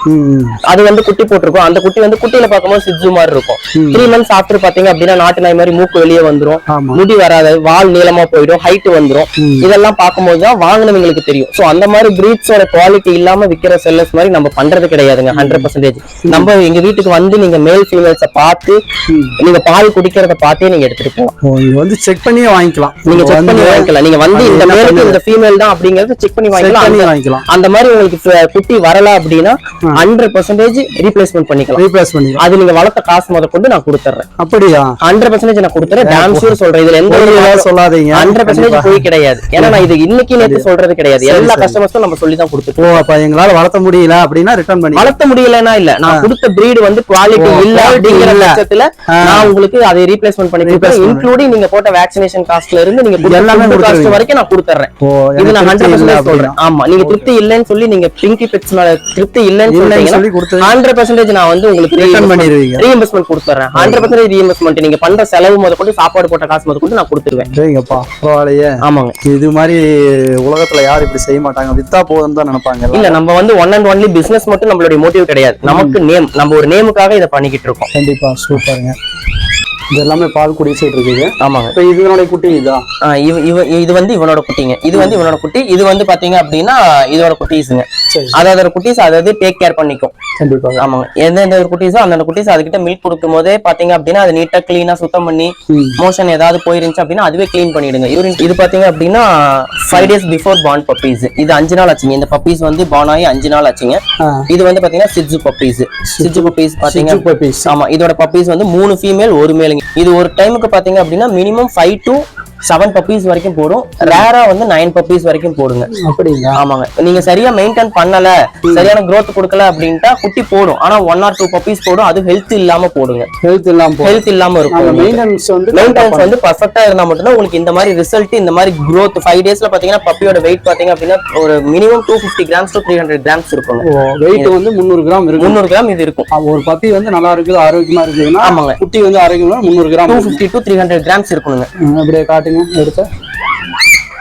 அது வந்து குட்டி போட்டிருக்கும். அந்த குட்டி வந்து குட்டியில பார்க்கும்போது சிட்ஸு மாதிரி இருக்கும். த்ரீ மந்த்ஸ் ஆஃப்டர் பாத்தீங்க அப்படின்னா நாட்டு நாய் மாதிரி மூக்கு வெளியே வந்துரும். முடி வராது. வால் நீளமா போயிடும். ஹைட் வந்துரும். ம். இதெல்லாம் பார்க்கும்போது தான் வாங்கினவங்களுக்கு தெரியும். சோ அந்த மாதிரி பிரீட்ஸோட குவாலிட்டி இல்லாம விக்கிற செல்லர்ஸ் மாதிரி நம்ம பண்றது கிடையாதுங்க. ஹண்ட்ரட் பர்சன்டேஜ் நம்ம எங்க வீட்டுக்கு வந்து நீங்க மேல் ஃபீமேல்ஸ பார்த்து நீங்க பால் குடிக்கிறத பார்த்தே நீங்க எடுத்துட்டு போகலாம். வந்து செக் பண்ணியே வாங்கிக்கலாம். நீங்க வந்து பண்ணி வாங்கிக்கலாம். நீங்க வந்து இந்த மேலுக்கு? இந்த ஃபீமேல் தான் அப்படிங்கறத செக் பண்ணி பண்ணி வாங்கிக்கலாம். அந்த மாதிரி உங்களுக்கு குட்டி வரல அப்படின்னா ஹண்ட்ரட் பர்சன்டேஜ் ரீப்ளேஸ்மெண்ட் பண்ணிக்கலாம். ரீப்ளேஸ் பண்ணிக்கலாம். அது நீங்க வளர்த்த காசு முத கொண்டு நான் கொடுத்துறேன். அப்படியா? ஹண்ட்ரட் பர்சன்டேஜ் நான் கொடுத்துறேன். டேம் ஷூர் சொல்றேன். இதுல எந்த ஒரு சொல்லாதீங்க. Hundred percentage. போய் கிடையாது. ஏன்னா நான் இது இன்னைக்கு நேத்து சொல்றது கிடையாது. எல்லா. கஸ்டமர்ஸும் நம்ம சொல்லி தான் கொடுத்துட்டு அப்ப எங்களால வளர்த்த முடியல அப்படின்னா ரிட்டர்ன் பண்ணி வளர்த்த முடியலன்னா இல்ல. நான் கொடுத்த பிரீடு வந்து குவாலிட்டி இல்ல அப்படிங்கிற. பட்சத்துல. நான் உங்களுக்கு அதை ரீப்ளேஸ்மெண்ட் பண்ணி. இன்க்ளூடிங் நீங்க போட்ட வேக்சினேஷன் காஸ்ட்ல இருந்து நீங்க எல்லாமே காஸ்ட். வரைக்கும் நான் கொடுத்துறேன் இது நான் ஹண்ட்ரட் பர்சன்டேஜ் சொல்றேன். ஆமா நீங்க திருப்தி இல்லைன்னு சொல்லி நீங்க பிங்கி பெட்ஸ் மேல திருப்தி இல்லைன்னு இல்லைன்னு சொல்றீங்கன்னா சொல்லி கொடுத்து ஹண்ட்ரட் பர்சன்டேஜ் நான் வந்து உங்களுக்கு ரீஎம்பர்ஸ்மெண்ட் கொடுத்துறேன் ஹண்ட்ரட் பர்சன்டேஜ் ரீஎம்பர்ஸ்மெண்ட் நீங்க பண்ற செலவு முத கொண்டு சாப்பாடு போட்ட காசு முத கொண்டு நான் கொடுத்துருவேன். சரிங்கப்பா பரவாயில்லையே. ஆமாங்க. இது மாதிரி உலகத்துல யாரும் இப்படி செய்ய மாட்டாங்க? வித்தா போதும் தான் நினைப்பாங்க இல்ல நம்ம வந்து ஒன் அண்ட் ஒன்லி பிசினஸ் மட்டும் நம்மளுடைய மோட்டிவ் கிடையாது. நமக்கு நேம் நம்ம ஒரு நேமுக்காக இதை பண்ணிக்கிட்டு இருக்கோம். கண்டிப்பா சூப்பருங்க. இது எல்லாமே பால் குடிச்சிட்டு இருக்குது ஆமாங்க. இப்ப இதனுடைய குட்டி இதா? ஆ, இவ- இவ- இது வந்து இவனோட குட்டிங்க. இது வந்து இவனோட குட்டி. இது வந்து பாத்தீங்க அப்படின்னா இதோட குட்டீஸுங்க. அதாவது குட்டீஸ் அதாவது டேக் கேர் பண்ணிக்கும். கண்டிப்பா ஆமாங்க. எந்தெந்த ஒரு குட்டீஸோ அந்தந்த குட்டீஸ் அதுகிட்ட மில்க் கொடுக்கும் போதே பாத்தீங்க அப்படின்னா அது நீட்டா கிளீனா சுத்தம் பண்ணி. மோஷன் ஏதாவது போயிருந்துச்சு அப்படின்னா அதுவே க்ளீன் பண்ணிடுங்க. யூரின் இது பாத்தீங்க அப்படின்னா five days before born puppies இது அஞ்சு நாள் ஆச்சுங்க. இந்த பப்பீஸ் வந்து பார்ன் ஆகி அஞ்சு நாள் ஆச்சுங்க. இது வந்து பாத்தீங்கன்னா சிட்ஜு பப்பீஸ் சிட்ஜு பப்பீஸ் பாத்தீங்க. ஆமா இதோட பப்பீஸ் வந்து மூணு ஃபீமேல் ஒரு மேலுங்க இது ஒரு டைமுக்கு பாத்தீங்க அப்படின்னா minimum five to seven puppies வரைக்கும் போடும். ரேரா வந்து நைன் பப்பீஸ் வரைக்கும் போடுங்க. அப்படிங்களா? ஆமாங்க. நீங்க சரியா மெயின்டைன் பண்ணல சரியான growth கொடுக்கல அப்படின்ட்டா குட்டி போடும். ஆனா ஒன் ஆர் டூ பப்பீஸ் போடும். அது ஹெல்த் இல்லாம போடுங்க. ஹெல்த் இல்லாம ஹெல்த் இல்லாம இருக்கும் மெயின்டெனன்ஸ் வந்து மெயின்டெனன்ஸ் வந்து பர்ஃபெக்டா இருந்தா மட்டும்தான் உங்களுக்கு இந்த மாதிரி ரிசல்ட் இந்த மாதிரி growth ஃபைவ் டேஸ்ல பாத்தீங்கன்னா பப்பியோட வெயிட் பாத்தீங்க அப்படின்னா ஒரு minimum two fifty grams to three hundred grams இருக்கும் வெயிட் வந்து முந்நூறு கிராம் இருக்கு. முந்நூறு கிராம் இது இருக்கும். ஒரு பப்பி வந்து நல்லா இருக்குது ஆரோக்கியமா இருக்குதுன்னா ஆமாங்க. குட்டி வந்து ஆரோக்கியமா முந்நூறு கிராம் டூ இருக்கும். Fifty to three hundred grams இருக்கணுங்க அப்படியே காட்டுங்க எடுத்து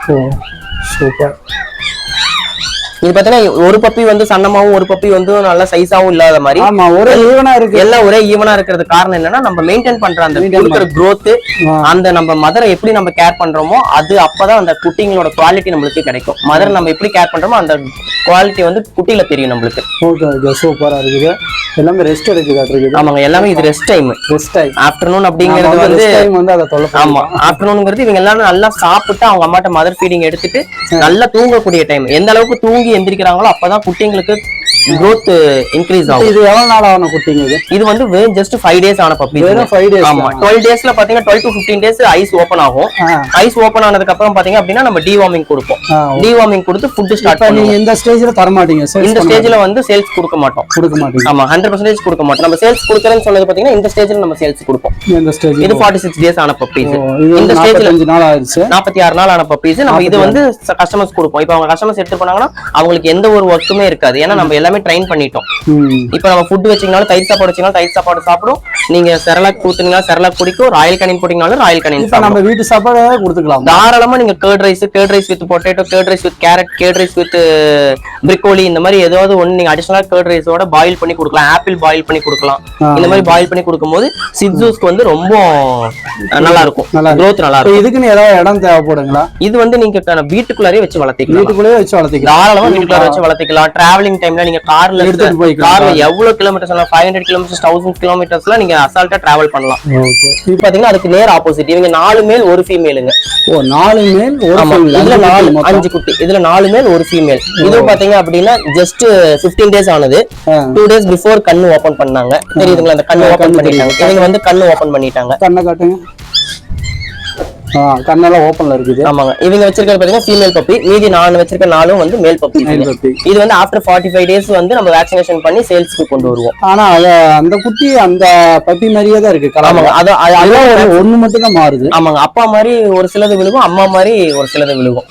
ஓ சூப்பர் இது பாத்தீங்கன்னா ஒரு பப்பி வந்து சன்னமாவும் ஒரு பப்பி வந்து நல்ல சைஸாவும் இல்லாத மாதிரி ஆமா ஒரு ஈவனா இருக்கு. எல்லாம் ஒரே ஈவனா இருக்கிறது காரணம் என்னன்னா நம்ம மெயின்டைன் பண்ற அந்த கொடுக்குற growth. அந்த நம்ம மதரை எப்படி நம்ம கேர் பண்றோமோ அது அப்பதான் அந்த குட்டிங்களோட குவாலிட்டி நம்மளுக்கு கிடைக்கும். மதர் நம்ம எப்படி கேர் பண்றோமோ அந்த குவாலிட்டி வந்து குட்டியில தெரியும் நம்மளுக்கு. ஓகே ஓகே சூப்பரா இருக்குது. எல்லாமே ரெஸ்ட் எடுக்குது ஆமாங்க எல்லாமே இது rest time rest time afternoon அப்படிங்கிறது வந்து வந்து அதை தொலை ஆமா ஆஃப்டர்நூனுங்கிறது இவங்க எல்லாரும் நல்லா சாப்பிட்டு அவங்க அம்மாட்ட மதர் ஃபீடிங் எடுத்துட்டு நல்லா தூங்கக்கூடிய டைம் எந்த அளவுக்கு தூங்கி எந்திரிக்கிறாங்களோ அப்பதான் குட்டிங்களுக்கு growth இன்க்ரீஸ் ஆகும். இது எவ்வளவு நாள் ஆன குட்டிங்க இது? இது வந்து வெறும் ஜஸ்ட் ஃபைவ் டேஸ் ஆன பப்பி வெறும் ஃபைவ் டேஸ் ஆமா. டுவெல் டேஸ்ல பாத்தீங்கன்னா twelve to fifteen days eyes open ஆகும். ஐஸ் ஓப்பன் ஆனதுக்கு அப்புறம் பாத்தீங்க அப்படின்னா நம்ம டிவார்மிங் கொடுப்போம். டிவார்மிங் கொடுத்து ஃபுட் ஸ்டார்ட் நீங்க பண்ணுவோம். இந்த ஸ்டேஜ்ல தர மாட்டீங்க இந்த ஸ்டேஜ்ல வந்து சேல்ஸ் கொடுக்க மாட்டோம். கொடுக்க மாட்டீங்க. ஆமா ஹண்ட்ரட் பர்சன்டேஜ் கொடுக்க மாட்டோம். நம்ம சேல்ஸ் கொடுக்கறேன்னு சொன்னது பாத்தீங்கன்னா இந்த ஸ்டேஜ்ல நம்ம சேல்ஸ் கொடுப்போம். இந்த ஸ்டேஜ் இது ஃபார்ட்டி சிக்ஸ் டேஸ் ஆன பப்பீஸ் இந்த ஸ்டேஜ்ல நாற்பத்தஞ்சு நாள் ஆயிடுச்சு. நாற்பத்தி ஆறு நாள் ஆன பப்பீஸ் நம்ம இது வந்து கஸ்டமர்ஸ் கொடுப்போம். இப்போ அவங்க கஸ்டமர்ஸ் எடுத்து போனாங்கன்னா அவங்களுக்கு எந்த ஒரு ஒர்க்குமே இருக்காது. ஏன்னா நம்ம எல்லாமே ட்ரைன் பண்ணிட்டோம். இப்போ நம்ம ஃபுட் வச்சீங்கனாலும் தயிர் சாப்பாடு வச்சீங்கனாலும் தயிர் சாப்பாடு சாப்பிடும். நீங்க செரலாக் ஊத்துனீங்கன்னா செரலாக் குடிக்கும். ராயல் கனின் போட்டீங்கனாலும் ராயல் கனின் நம்ம வீட்டு சாப்பாடு கொடுத்துக்கலாம். தாராளமா நீங்க curd rice curd rice with potato curd rice with carrot curd rice with broccoli இந்த மாதிரி ஏதாவது ஒண்ணு நீங்க அடிஷனலா கேர்ட் ரைஸோட பாயில் பண்ணி கொடுக்கலாம். ஆப்பிள் பாயில் பண்ணி கொடுக்கலாம். இந்த மாதிரி பாயில் பண்ணி கொடுக்கும்போது சிட்ஜூஸ்க்கு வந்து ரொம்ப நல்லா இருக்கும். நல்லா growth நல்லா இருக்கும். இதுக்குன்னு ஏதாவது இடம் தேவைப்படுங்களா? இது வந்து நீங்க வீட்டுக்குள்ளாரே வச்சு வளர்த்திக்கலாம். வீட்டுக்குள்ளேயே வச்சு வளர்த்திக்கலாம். தாராளமா வீட்டுக்குள்ள வச்சு வளர்த்திக்கலாம். டிராவலிங் டைம்ல நீங்க கார்ல எடுத்துட்டு போய்க்கலாம். கார்ல எவ்வளவு kilometres five hundred kilometres thousand கிலோமீட்டர்ஸ்ல நீங்க அசால்ட்டா டிராவல் பண்ணலாம். பாத்தீங்கன்னா அதுக்கு நேர் ஆப்போசிட் இவங்க நாலு மேல் ஒரு ஃபீமேலுங்க ஓ நாலு மேல் ஒரு. இதுல நாலு. அஞ்சு குட்டி. இதுல நாலு மேல் ஒரு ஃபீமேல் இது பாத்தீங்க அப்படின்னா ஜஸ்ட் 15 டேஸ் ஆனது. டூ டேஸ் பிஃபோர் கண்ணு ஓபன் பண்ணாங்க. தெரியுதுங்களா? அந்த கண்ணு ஓபன் பண்ணிட்டாங்க. இவங்க வந்து கண்ணு ஓபன் பண்ணிட்டாங்க. கண்ணை காட்டுங்க. கண்ணெல்லாம் ஓப்பன்ல இருக்குது. ஆமாங்க. இவங்க வச்சிருக்கிறது பாத்தீங்கன்னா ஃபீமேல் பப்பி மீதி நான் வச்சிருக்க நாலும் வந்து மேல் பப்பி. இது வந்து ஆஃப்டர் ஃபார்ட்டி ஃபைவ் டேஸ் வந்து நம்ம வேக்சினேஷன் பண்ணி சேல்ஸ்க்கு கொண்டு வருவோம். ஆனா அந்த குட்டி அந்த பப்பி மாதிரியே தான் இருக்கு. ஆமாங்க. அதெல்லாம் ஒரு ஒண்ணு மட்டும் தான் மாறுது. ஆமாங்க. அப்பா மாதிரி ஒரு சிலது விழுகும் அம்மா மாதிரி ஒரு சிலது விழுகும்.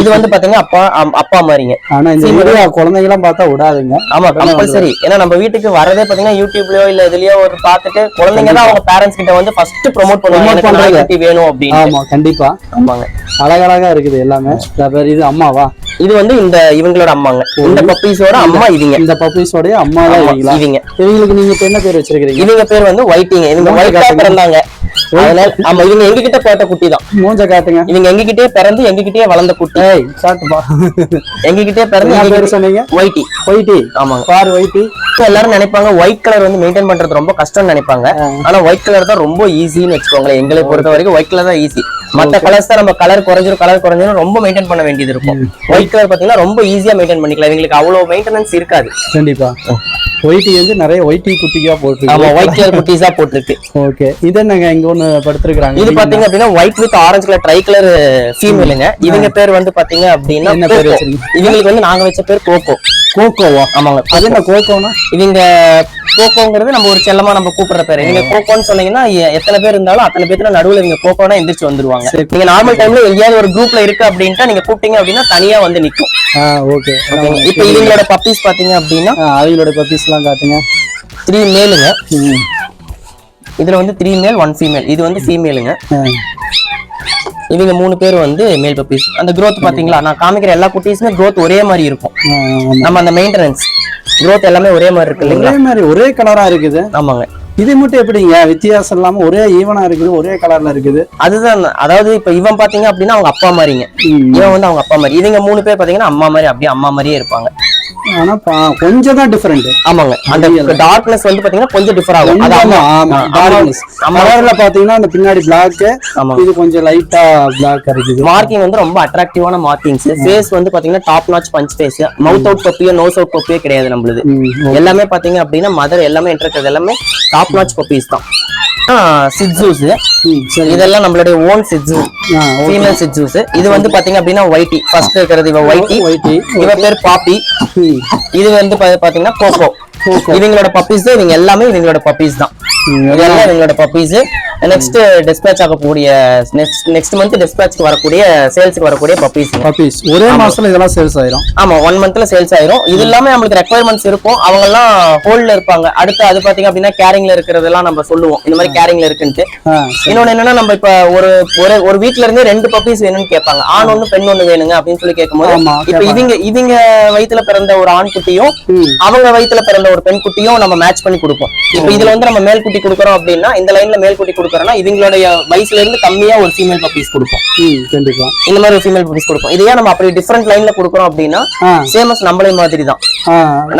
இது வந்து பாத்தீங்கன்னா அப்பா அப்பா மாதிரிங்க. ஆனா இந்த வீடியோ குழந்தைங்களாம் பார்த்தா விடாதுங்க. ஆமா கம்பல்சரி ஏன்னா நம்ம வீட்டுக்கு வரதே பாத்தீங்கன்னா யூடியூப்லயோ இல்ல இதுலயோ ஒரு பார்த்துட்டு குழந்தைங்க தான் அவங்க பேரண்ட்ஸ் கிட்ட வந்து ஃபர்ஸ்ட் ப்ரோமோட் பண்ணுவாங்க. வேணும் அப்படின்னு ஆமா கண்டிப்பா. ஆமாங்க. அழகழகா இருக்குது எல்லாமே. இது அம்மாவா? இது வந்து இந்த இவங்களோட அம்மாங்க. இந்த பப்பீஸோட அம்மா இவங்க. இந்த பப்பீஸோடய அம்மா தான் இவங்க. இவங்களுக்கு நீங்க என்ன பேர் வச்சிருக்கீங்க இவங்க பேர் வந்து ஒயிட்டிங்க இவங்க ஒயிட்டா. பிறந்தாங்க அதனால ஆமா இவங்க எங்க கிட்ட பேட்ட குட்டி தான் மூஞ்ச காட்டுங்க. இவங்க எங்க கிட்டே பிறந்து எங்க கிட்டே வளர்ந்த குட்டி. ஏய் காட்டுப்பா எங்க கிட்டே பிறந்து பேர் சொன்னீங்க? ஒயிட்டி ஒயிட்டி ஆமாங்க பாரு ஒயிட்டி எல்லாரும் நினைப்பாங்க ஒயிட் கலர் வந்து மெயின்டைன் பண்றது ரொம்ப கஷ்டம்னு நினைப்பாங்க. ஆனா ஒயிட் கலர் தான் ரொம்ப ஈஸின்னு வச்சுக்கோங்களேன். எங்களை பொறுத்த வரைக்கும் ஒயிட் கலர் தான் ஈஸி மத்த கலர்ஸ் தான் நம்ம கலர் குறைஞ்சிரும் கலர் குறைஞ்சிரும் ரொம்ப மெயின்டைன் பண்ண வேண்டியது இருக்கும். ஒயிட் கலர் பாத்தீங்கன்னா ரொம்ப ஈஸியா மெயின்டைன் பண்ணிக்கலாம். இவங்களுக்கு அவ்வளவு மெயின்டெனன்ஸ் இருக்காது. கண்டிப்பா. ஒயிட்டி வந்து நிறைய ஒயிட்டி ஆமா போட்டுருக்கு. ஒயிட் கலர் குட்டீஸா போட்டிருக்கு. ஓகே. இது என்னங்க இங்க ஒண்ணு படுத்திருக்காங்க இது பாத்தீங்க அப்படின்னா white with orange colour tri colour ஃபீமேலுங்க இவங்க பேர் வந்து பாத்தீங்க அப்படின்னா என்ன பேர்? இவங்களுக்கு வந்து நாங்க வச்ச பேர் கோகோ கோகோவா ஆமாங்க அது என்ன கோகோனா இவங்க கோகோங்கிறது நம்ம ஒரு செல்லமா நம்ம கூப்பிடுற பேர். நீங்க கோகோன்னு சொன்னீங்கன்னா எத்தனை பேர் இருந்தாலும் அத்தனை பேத்துல நடுவுல நீங்க கோகோனா எந்திரிச்சு வந்துருவாங்க. நீங்க நார்மல் டைம்ல எங்கேயாவது ஒரு குரூப்ல இருக்கு அப்படின்ட்டா நீங்க கூப்பிட்டீங்க அப்படின்னா தனியா வந்து நிக்கும். ஓகே இப்ப இவங்களோட பப்பீஸ் பாத்தீங்க அப்படின்னா அவங்களோட பப்பீஸ் எல்லாம் காட்டுங்க. த்ரீ மேலுங்க. இதுல வந்து த்ரீ மேல் ஒன் ஃபீமேல் இது வந்து ஃபீமேலுங்க. இவங்க மூணு பேர் வந்து மேல் பப்பீஸ் அந்த growth பாத்தீங்களா? நான் காமிக்கிற எல்லா குட்டீஸுமே growth ஒரே மாதிரி இருக்கும். நம்ம அந்த மெயின்டெனன்ஸ் growth எல்லாமே ஒரே மாதிரி இருக்கு ஒரே மாதிரி ஒரே கலரா இருக்குது. ஆமாங்க. இது மட்டும் எப்படிங்க? வித்தியாசம் இல்லாம ஒரே ஈவனா இருக்குது ஒரே கலர்ல இருக்குது. அதுதான் அதாவது இப்ப இவன் பாத்தீங்க அப்படின்னா அவங்க அப்பா மாதிரிங்க. இவன் வந்து அவங்க அப்பா மாதிரி. இவங்க மூணு பேர் பாத்தீங்கன்னா அம்மா மாதிரி அப்படியே அம்மா மாதிரியே இருப்பாங்க. ஆனா கொஞ்சம் தான் டிஃபரெண்ட் ஆமாங்க. அந்த டார்க்னஸ் வந்து பாத்தீங்கன்னா கொஞ்சம் டிஃபர் ஆகும். ஆமா. டார்க்னஸ் கலர்ல பாத்தீங்கன்னா அந்த பின்னாடி பிளாக் இது கொஞ்சம் லைட்டா பிளாக் இருக்குது மார்க்கிங் வந்து ரொம்ப அட்ராக்டிவான மார்க்கிங்ஸ் ஃபேஸ் வந்து பாத்தீங்கன்னா top notch punch face mouth out பப்பியோ nose out பப்பியோ கிடையாது நம்மளுது. எல்லாமே பாத்தீங்க அப்படின்னா மதர் எல்லாமே இருக்கிறது எல்லாமே டாப் நாச் பப்பீஸ் தான். சிட்ஜூஸ் இதெல்லாம் நம்மளுடைய ஓன் சிட்ஜூ ஃபீமேல் சிட்ஜூஸ் இது வந்து பாத்தீங்க அப்படின்னா ஒயிட்டி ஃபர்ஸ்ட் இருக்கிறது இவ ஒயிட்டி ஒயிட்டி இவ பேர் பாப்பி இது வந்து பாத்தீங்கன்னா கோகோ இவங்களோட பப்பீஸ் இவங்க எல்லாமே இவங்களோட பப்பீஸ் தான். இதெல்லாம் இவங்களோட பப்பீஸ் நெக்ஸ்ட் டிஸ்பேச் ஆகக்கூடிய நெக்ஸ்ட் நெக்ஸ்ட் மந்த் டிஸ்பேச்சுக்கு வரக்கூடிய சேல்ஸ்க்கு வரக்கூடிய பப்பீஸ் puppies. ஒரே மாசத்துல இதெல்லாம் சேல்ஸ் ஆயிரும். ஆமா ஒன் மந்த்ல சேல்ஸ் ஆயிரும். இது இல்லாம நம்மளுக்கு ரெக்குவயர்மெண்ட்ஸ் இருக்கும். அவங்க எல்லாம் ஹோல்ட்ல இருப்பாங்க. அடுத்து அது பாத்தீங்க அப்படின்னா கேரிங்ல இருக்கிறதெல்லாம் நம்ம சொல்லுவோம். இந்த மாதிரி கேரிங்ல இருக்குன்ட்டு. இன்னொன்னு என்னன்னா நம்ம இப்ப ஒரு ஒரு ஒரு வீட்ல இருந்து ரெண்டு பப்பீஸ் வேணும்னு கேட்பாங்க. ஆண் ஒண்ணு பெண் ஒண்ணு வேணுங்க அப்படின்னு சொல்லி கேட்கும்போது இப்ப. இவங்க இவங்க வயித்துல பிறந்த ஒரு ஆண் குட்டியும் அவங்க வயித்துல பிறந்த ஒரு பெண் குட்டியும் நம்ம மேட்ச் பண்ணி கொடுப்போம். இப்ப இதுல வந்து நம்ம மேல் குட்டி கொடுக்குறோம் அப்படின்னா இந்த லைன்ல மேல் குட்டி கொடுக்குறோம்னா இவங்களுடைய வயசுல இருந்து கம்மியா ஒரு ஃபீமேல் பப்பீஸ் கொடுப்போம். கண்டிப்பா. இந்த மாதிரி ஒரு ஃபீமேல் பப்பீஸ் கொடுப்போம். இதையே நம்ம அப்படி டிஃப்ரெண்ட் லைன்ல கொடுக்குறோம் அப்படின்னா சேமஸ் நம்மளே மாதிரி தான்.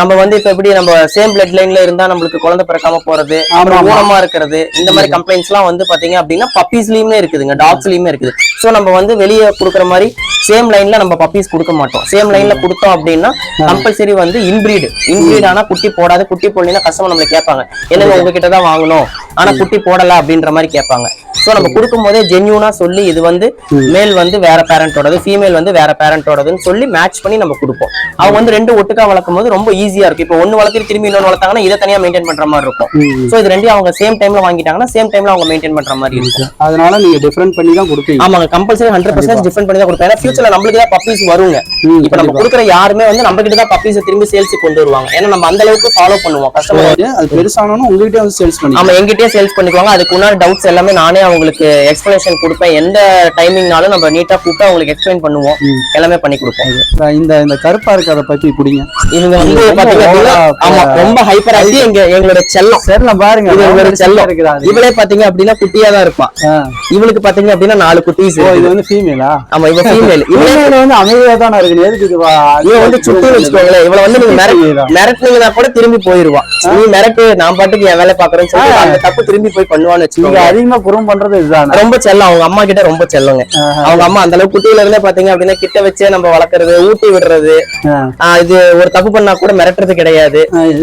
நம்ம வந்து இப்ப எப்படி நம்ம சேம் பிளட் லைன்ல இருந்தா நம்மளுக்கு குழந்தை பிறக்காம போறது அப்புறம். ஊனமா இருக்கிறது இந்த மாதிரி கம்ப்ளைண்ட்ஸ் எல்லாம் வந்து பாத்தீங்க அப்படின்னா பப்பீஸ்லயுமே இருக்குதுங்க டாக்ஸ்லயுமே இருக்குது. சோ நம்ம வந்து வெளியே கொடுக்குற மாதிரி சேம் லைன்ல நம்ம பப்பீஸ் கொடுக்க மாட்டோம். சேம் லைன்ல கொடுத்தோம் அப்படின்னா கம்பல்சரி வந்து இன்பிரீடு இன்பிரீட் ஆனா குட்டி போடாது குட்டி போடலாம் கஸ்டமர் நம்மள கேட்பாங்க என்னங்க உங்ககிட்ட தான் வாங்கணும் ஆனா குட்டி போடல அப்படின்ற மாதிரி கேட்பாங்க. சோ நம்ம கொடுக்கும் போதே ஜென்யூனா சொல்லி இது வந்து மேல் வந்து வேற பேரண்டோடது ஃபீமேல் வந்து வேற பேரண்டோடதுன்னு சொல்லி மேட்ச் பண்ணி நம்ம கொடுப்போம். அவங்க வந்து ரெண்டு ஒட்டுக்கா வளர்க்கும் போது ரொம்ப ஈஸியா இருக்கும். இப்போ ஒன்னு வளர்த்து திரும்பி இன்னொன்னு வளர்த்தாங்கன்னா இதை தனியா மெயின்டைன் பண்ற மாதிரி இருக்கும். சோ இது ரெண்டையும் அவங்க சேம் டைம்ல வாங்கிட்டாங்கன்னா சேம் டைம்ல அவங்க மெயின்டைன் பண்ற மாதிரி இருக்கும். அதனால நீங்க டிஃபரெண்ட் பண்ணி தான் கொடுப்பீங்க. ஆமாங்க கம்பல்சரி ஹண்ட்ரட் பர்சன்ட் டிஃபரெண்ட் பண்ணி தான் கொடுப்பேன். ஏன்னா ஃபியூச்சர்ல நம்மளுக்கு தான் பப்பீஸ் வருங்க. இப்போ நம்ம கொடுக்குற யாருமே வந்து நம்ம கிட்ட தான் பப்பீஸ் திரும்பி சேல்ஸுக்கு கொண்டு வருவாங்க. ஏன்னா நம்ம அந்த அளவுக்கு ஃபாலோ பண்ணுவோம். கஸ்டமர் அது பெருசானோன்னு உங்ககிட்ட வந்து சேல்ஸ் பண்ணி ஆமா எங்கிட்டயே சேல்ஸ் பண்ணிக்குவாங்க. அதுக்கு உண்டான டவுட்ஸ் எல்லாமே நானே அவங்களுக்கு எக்ஸ்பிளனேஷன் கொடுப்பேன். எந்த டைமிங்னாலும் நம்ம நீட்டா கூப்பிட்டு அவங்களுக்கு எக்ஸ்பிளைன் பண்ணுவோம். எல்லாமே பண்ணி கொடுப்போம். இந்த இந்த கருப்பா இருக்க அதை பத்தி பிடிங்க. இவங்க வந்து ரொம்ப பாத்தீங்க அப்படின்னா, over ஆ ஆமா ரொம்ப ஹைப்பர் ஆகி எங்க எங்களோட செல்லம். சரில பாருங்க இது எங்களோட செல்லம்? இவளே பாத்தீங்க அப்படின்னா குட்டியா தான் இருப்பா. ஆ. இவளுக்கு பாத்தீங்க அப்படின்னா நாலு குட்டீஸ் இது வந்து ஃபீமேலா ஆமா இவ ஃபீமேல் இவளே இவங்க வந்து அமைதியா தானே இருக்குது? எதுக்கு இது இவ வந்து சுட்டுன்னு வச்சுக்கோங்களேன். இவள வந்து நீங்க. மிரட்டுனீங்கன்னா கூட திரும்பி போயிருவா. நீ மிரட்டு நான் பாட்டுக்கு என் வேலை பாக்குறேன்னு சொல்லி அந்த தப்பு திரும்பி போய் பண்ணுவான்னு நீங்க அதிகமா குறும் பண்றது இதுதானே? ரொம்ப செல்லம். அவங்க அம்மா கிட்ட ரொம்ப செல்லங்க அவங்க அம்மா அந்த அளவுக்கு குட்டியில இருந்தே பாத்தீங்க அப்படின்னா கிட்ட வச்சே நம்ம வளர்க்கறது ஊட்டி விடுறது. இது ஒரு தப்பு பண்ணா கூட மிரட்டுறது கிடையாது.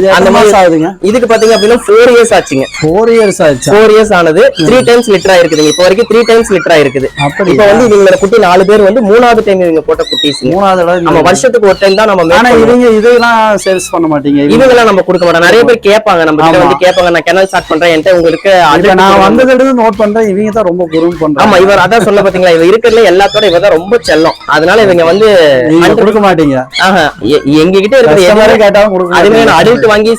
அந்த மாதிரி- ஆகுதுங்க? இதுக்கு பாத்தீங்க அப்படின்னா ஃபோர் இயர்ஸ் ஆச்சுங்க. ஃபோர் இயர்ஸ் ஆச்சா? ஃபோர் இயர்ஸ் ஆனது த்ரீ டைம்ஸ் லிட்டர் ஆயிருக்குதுங்க. இப்போ வரைக்கும் த்ரீ டைம்ஸ் லிட்டர் ஆயிருக்குது. இப்போ வந்து இவங்களோட குட்டி நாலு பேர் வந்து மூணாவது டைம் இவங்க போட்ட குட்டீஸ் மூணாவது நம்ம வருஷத்துக்கு ஒரு டைம் தான் நம்ம ஆனா. இவங்க இதெல்லாம் சேல்ஸ் பண்ண மாட்டீங்க. இவங்கெல்லாம் நம்ம கொடுக்க மாட்டோம். நிறைய பேர் கேட்பாங்க. நம்ம. வந்து கேட்பாங்க நான் கெனல் ஸ்டார்ட் பண்றேன். என்கிட்ட உங்களுக்கு நான் கொடுங்க. இருந்து நோட் பண்றேன் இவங்க தான் ரொம்ப ஆமா பண்றாங்க. இவர் அதான் சொல்ல பாத்தீங்களா இவ இருக்கிறதுல எல்லாத்தோட இவ தான் ரொம்ப செல்லம். அதனால இவங்க வந்து நீங்க 100 கொடுக்க மாட்டீங்க. எங்க கிட்ட இருக்கிற கேட்டாலும் கொடுக்க அதுவே நான் அடல்ட் வாங்கி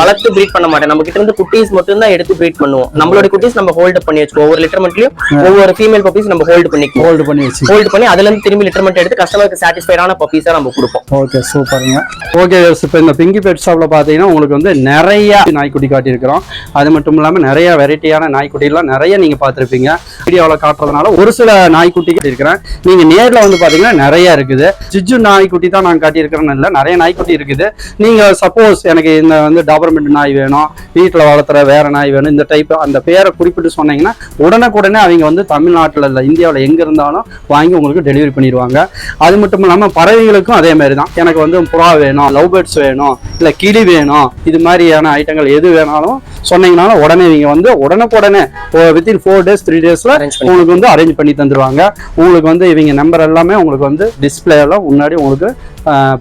வளர்த்து ப்ரீட் பண்ண மாட்டேன். நம்ம கிட்ட இருந்து குட்டீஸ் மட்டும் தான் எடுத்து ப்ரீட் பண்ணுவோம். நம்மளோட குட்டீஸ் நம்ம ஹோல்ட் பண்ணி வச்சுக்கோம் ஒவ்வொரு லிட்டர் மட்லயும் ஒவ்வொரு ஃபீமேல் பப்பீஸ் நம்ம ஹோல்ட் பண்ணிக்குவோம் ஹோல்டு பண்ணி வச்சு. ஹோல்ட் பண்ணி அதுல இருந்து திரும்பி லிட்டர்மெண்ட் எடுத்து கஸ்டமருக்கு சாட்டிஸ்ஃபைடான பப்பீஸா நம்ம கொடுப்போம். ஓகே சூப்பருங்க ஓகே இப்போ இந்த பிங்கி பெட் ஷாப்ல பாத்தீங்கன்னா உங்களுக்கு வந்து நிறைய நாய்க்குட்டி காட்டியிருக்கிறோம். அது மட்டும் இல்லாம நிறைய வெரைட்டியான நாய்க்குட்டிலாம் நிறைய நீங்க பார்த்துருப்பீங்க. வீடியோவில் காட்டுறதுனால ஒரு சில நாய்க்குட்டி இருக்கிறேன் நீங்க நேரில் வந்து பாத்தீங்கன்னா நிறைய இருக்குது. ஜிஜு நாய்க்குட்டி தான் நான் காட்டியிருக்கிறேன்னு இல்லை நிறைய நாய்க்குட்டி இருக்குது. நீங்க சப்போஸ் எனக்கு இந்த வந்து டாபர்மெண்ட் நாய் வேணும் வீட்டில் வளர்த்துற வேற நாய் வேணும் இந்த டைப் அந்த பேரை குறிப்பிட்டு சொன்னீங்கன்னா உடனுக்குடனே அவங்க வந்து தமிழ்நாட்டில் இல்லை இந்தியாவில் எங்க இருந்தாலும் வாங்கி உங்களுக்கு டெலிவரி பண்ணிடுவாங்க. அது மட்டும் இல்லாமல் பறவைகளுக்கும் அதே மாதிரி தான். எனக்கு வந்து புறா வேணும் லவ் பேர்ட்ஸ் வேணும் இல்லை கிளி வேணும் இது மாதிரியான ஐட்டங்கள் எது வேணாலும் சொன்னீங்கனாலும் உடனே இவங்க வந்து உடனுக்குடனே வித்தின் ஃபோர் டேஸ் த்ரீ டேஸ்ல உங்களுக்கு வந்து அரேஞ்ச் பண்ணி தந்துருவாங்க. உங்களுக்கு வந்து இவங்க நம்பர் எல்லாமே உங்களுக்கு வந்து டிஸ்பிளே எல்லாம் முன்னாடி உங்களுக்கு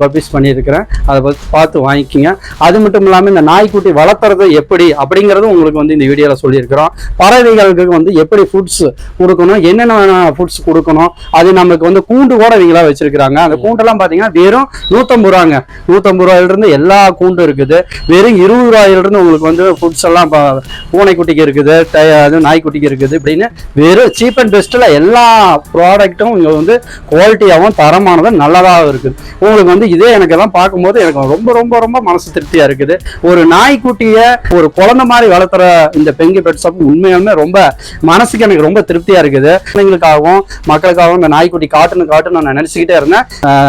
பப்ளிஷ் பண்ணியிருக்கிறேன். அதை பார்த்து வாங்கிக்கிங்க. அது மட்டும் இல்லாமல் இந்த நாய்க்குட்டி வளர்த்துறது எப்படி அப்படிங்கிறதும் உங்களுக்கு வந்து இந்த வீடியோவில் சொல்லியிருக்கிறோம். பறவைகளுக்கு வந்து எப்படி ஃபுட்ஸ் கொடுக்கணும் என்னென்ன ஃபுட்ஸ் கொடுக்கணும் அது நமக்கு வந்து கூண்டு கூட இவங்களாக வச்சிருக்கிறாங்க. அந்த கூண்டெல்லாம் பார்த்தீங்கன்னா வெறும் நூற்றம்பது ரூபாங்க. நூற்றம்பது ரூபாயிலிருந்து எல்லா கூண்டும் இருக்குது. வெறும் இருபது ரூபாயிலிருந்து உங்களுக்கு வந்து ஃபுட்ஸ் எல்லாம் பூனைக்குட்டிக்கு இருக்குது அது நாய்க்குட்டிக்கு இருக்குது இப்படின்னு வெறும் சீப் அண்ட் பெஸ்ட்டில் எல்லா ப்ராடக்ட்டும் இங்கே வந்து குவாலிட்டியாகவும் தரமானதும் நல்லதாகவும் இருக்குது. அவங்களுக்கு வந்து இதே எனக்கு எல்லாம் பார்க்கும்போது எனக்கு ரொம்ப ரொம்ப ரொம்ப மனசு திருப்தியா இருக்குது. ஒரு நாய்க்குட்டிய ஒரு குழந்தை மாதிரி வளர்த்துற இந்த பெங்கி பெட் ஷாப் உண்மையாலுமே ரொம்ப மனசுக்கு எனக்கு ரொம்ப திருப்தியா இருக்குது. குழந்தைங்களுக்காகவும் மக்களுக்காகவும் இந்த நாய்க்குட்டி காட்டுன்னு காட்டுன்னு நான் நினைச்சுக்கிட்டே இருந்தேன்.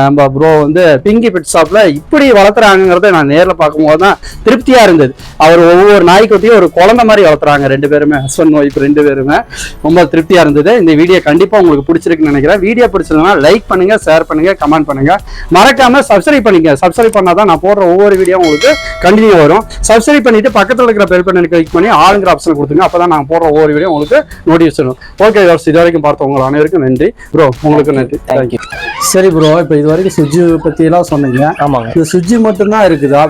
நம்ம ப்ரோ வந்து பிங்கி பெட் ஷாப்பில் இப்படி வளர்த்துறாங்கிறத நான் நேரில் பார்க்கும்போது தான் திருப்தியா இருந்தது. அவர் ஒவ்வொரு நாய்க்குட்டியும் ஒரு குழந்தை மாதிரி வளர்த்துறாங்க ரெண்டு பேருமே ஹஸ்பண்ட் ஒய்ஃப் ரெண்டு பேருமே. ரொம்ப திருப்தியா இருந்தது. இந்த வீடியோ கண்டிப்பா உங்களுக்கு பிடிச்சிருக்குன்னு நினைக்கிறேன். வீடியோ பிடிச்சதுன்னா லைக் பண்ணுங்க ஷேர் பண்ணுங்க கமெண்ட் பண்ணுங்க. மறக்க மறக்காம சப்ஸ்கிரைப் பண்ணிக்க சப்ஸ்கிரைப் பண்ணாதான் நான் போடுற ஒவ்வொரு வீடியோ உங்களுக்கு கண்டினியூ வரும். சப்ஸ்கிரைப் பண்ணிட்டு பக்கத்தில் இருக்கிற பெல் பண்ணி கிளிக் பண்ணி ஆளுங்கிற ஆப்ஷன் கொடுத்துங்க அப்பதான் நான் போடுற ஒவ்வொரு வீடியோ உங்களுக்கு நோட்டிஃபிகேஷன் வரும். ஓகே இது வரைக்கும் பார்த்தவங்க அனைவருக்கும் நன்றி. ப்ரோ உங்களுக்கு நன்றி. தேங்க்யூ சரி ப்ரோ இப்போ இது வரைக்கும் சுஜி பத்தி எல்லாம் சொன்னீங்க. ஆமாங்க. இந்த சுஜி மட்டும்தான் இருக்குதா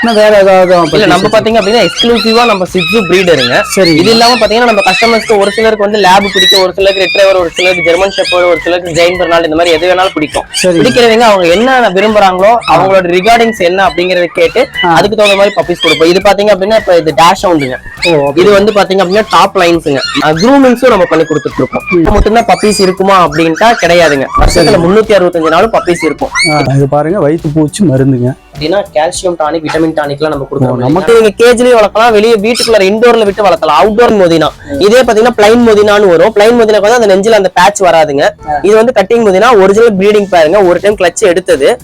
இன்னும் வேற ஏதாவது இல்ல நம்ம பாத்தீங்க அப்படின்னா எக்ஸ்க்ளூசிவா நம்ம சிட்ஸு பிரீடருங்க சரி. இது இல்லாம பாத்தீங்கன்னா நம்ம கஸ்டமர்ஸ்க்கு ஒரு சிலருக்கு வந்து லேப் பிடிக்கும். ஒரு சிலருக்கு ரெட்ரைவர் ஒரு சிலருக்கு ஜெர்மன் ஷெப்பர்ட் ஒரு சிலருக்கு ஜெயின் பெர்னால்ட் இந்த மாதிரி எது வேணாலும் பிடிக்கும். பிடிக்கிறவங்க அவங்க என்ன விரும்புறாங்களோ அவங்களோட ரிகார்டிங்ஸ் என்ன அப்படிங்கறத கேட்டு அதுக்கு தகுந்த மாதிரி பப்பீஸ் கொடுப்போம். இது பாத்தீங்க அப்படின்னா இப்ப இது டேஷ் சவுண்டுங்க இது வந்து பாத்தீங்க அப்படின்னா டாப் லைன்ஸுங்க க்ரூமிங்ஸும் நம்ம பண்ணி கொடுத்துட்டு இருக்கோம். மட்டும்தான் பப்பீஸ் இருக்குமா அப்படின்ட்டா கிடையாதுங்க. வருஷத்துல முன்னூத்தி அறுபத்தஞ்சு நாளும் பப்பீஸ் இருக்கும். இது பாருங்க வயிற்று பூச்சி மருந்துங்க. அப்படின்னா கால்சியம் டானிக் விட்டமின் டானிக்லாம் நம்ம கொடுக்குறோம் நமக்கு- நீங்க கேஜ்லயும் வளர்க்கலாம் வெளியே வீட்டுக்குள்ள இண்டோர்ல விட்டு வளர்க்கலாம். அவுட்டோர் மொதினா. இதே பாத்தீங்கன்னா பிளைன் மொதினான்னு வரும். பிளைன் மொதினா வந்து அந்த நெஞ்சில அந்த பேட்ச் வராதுங்க. இது வந்து கட்டிங் மொதினா ஒரிஜினல் ப்ரீடிங் பாருங்க. ஒரு டைம் கிளச் எடுத்தது.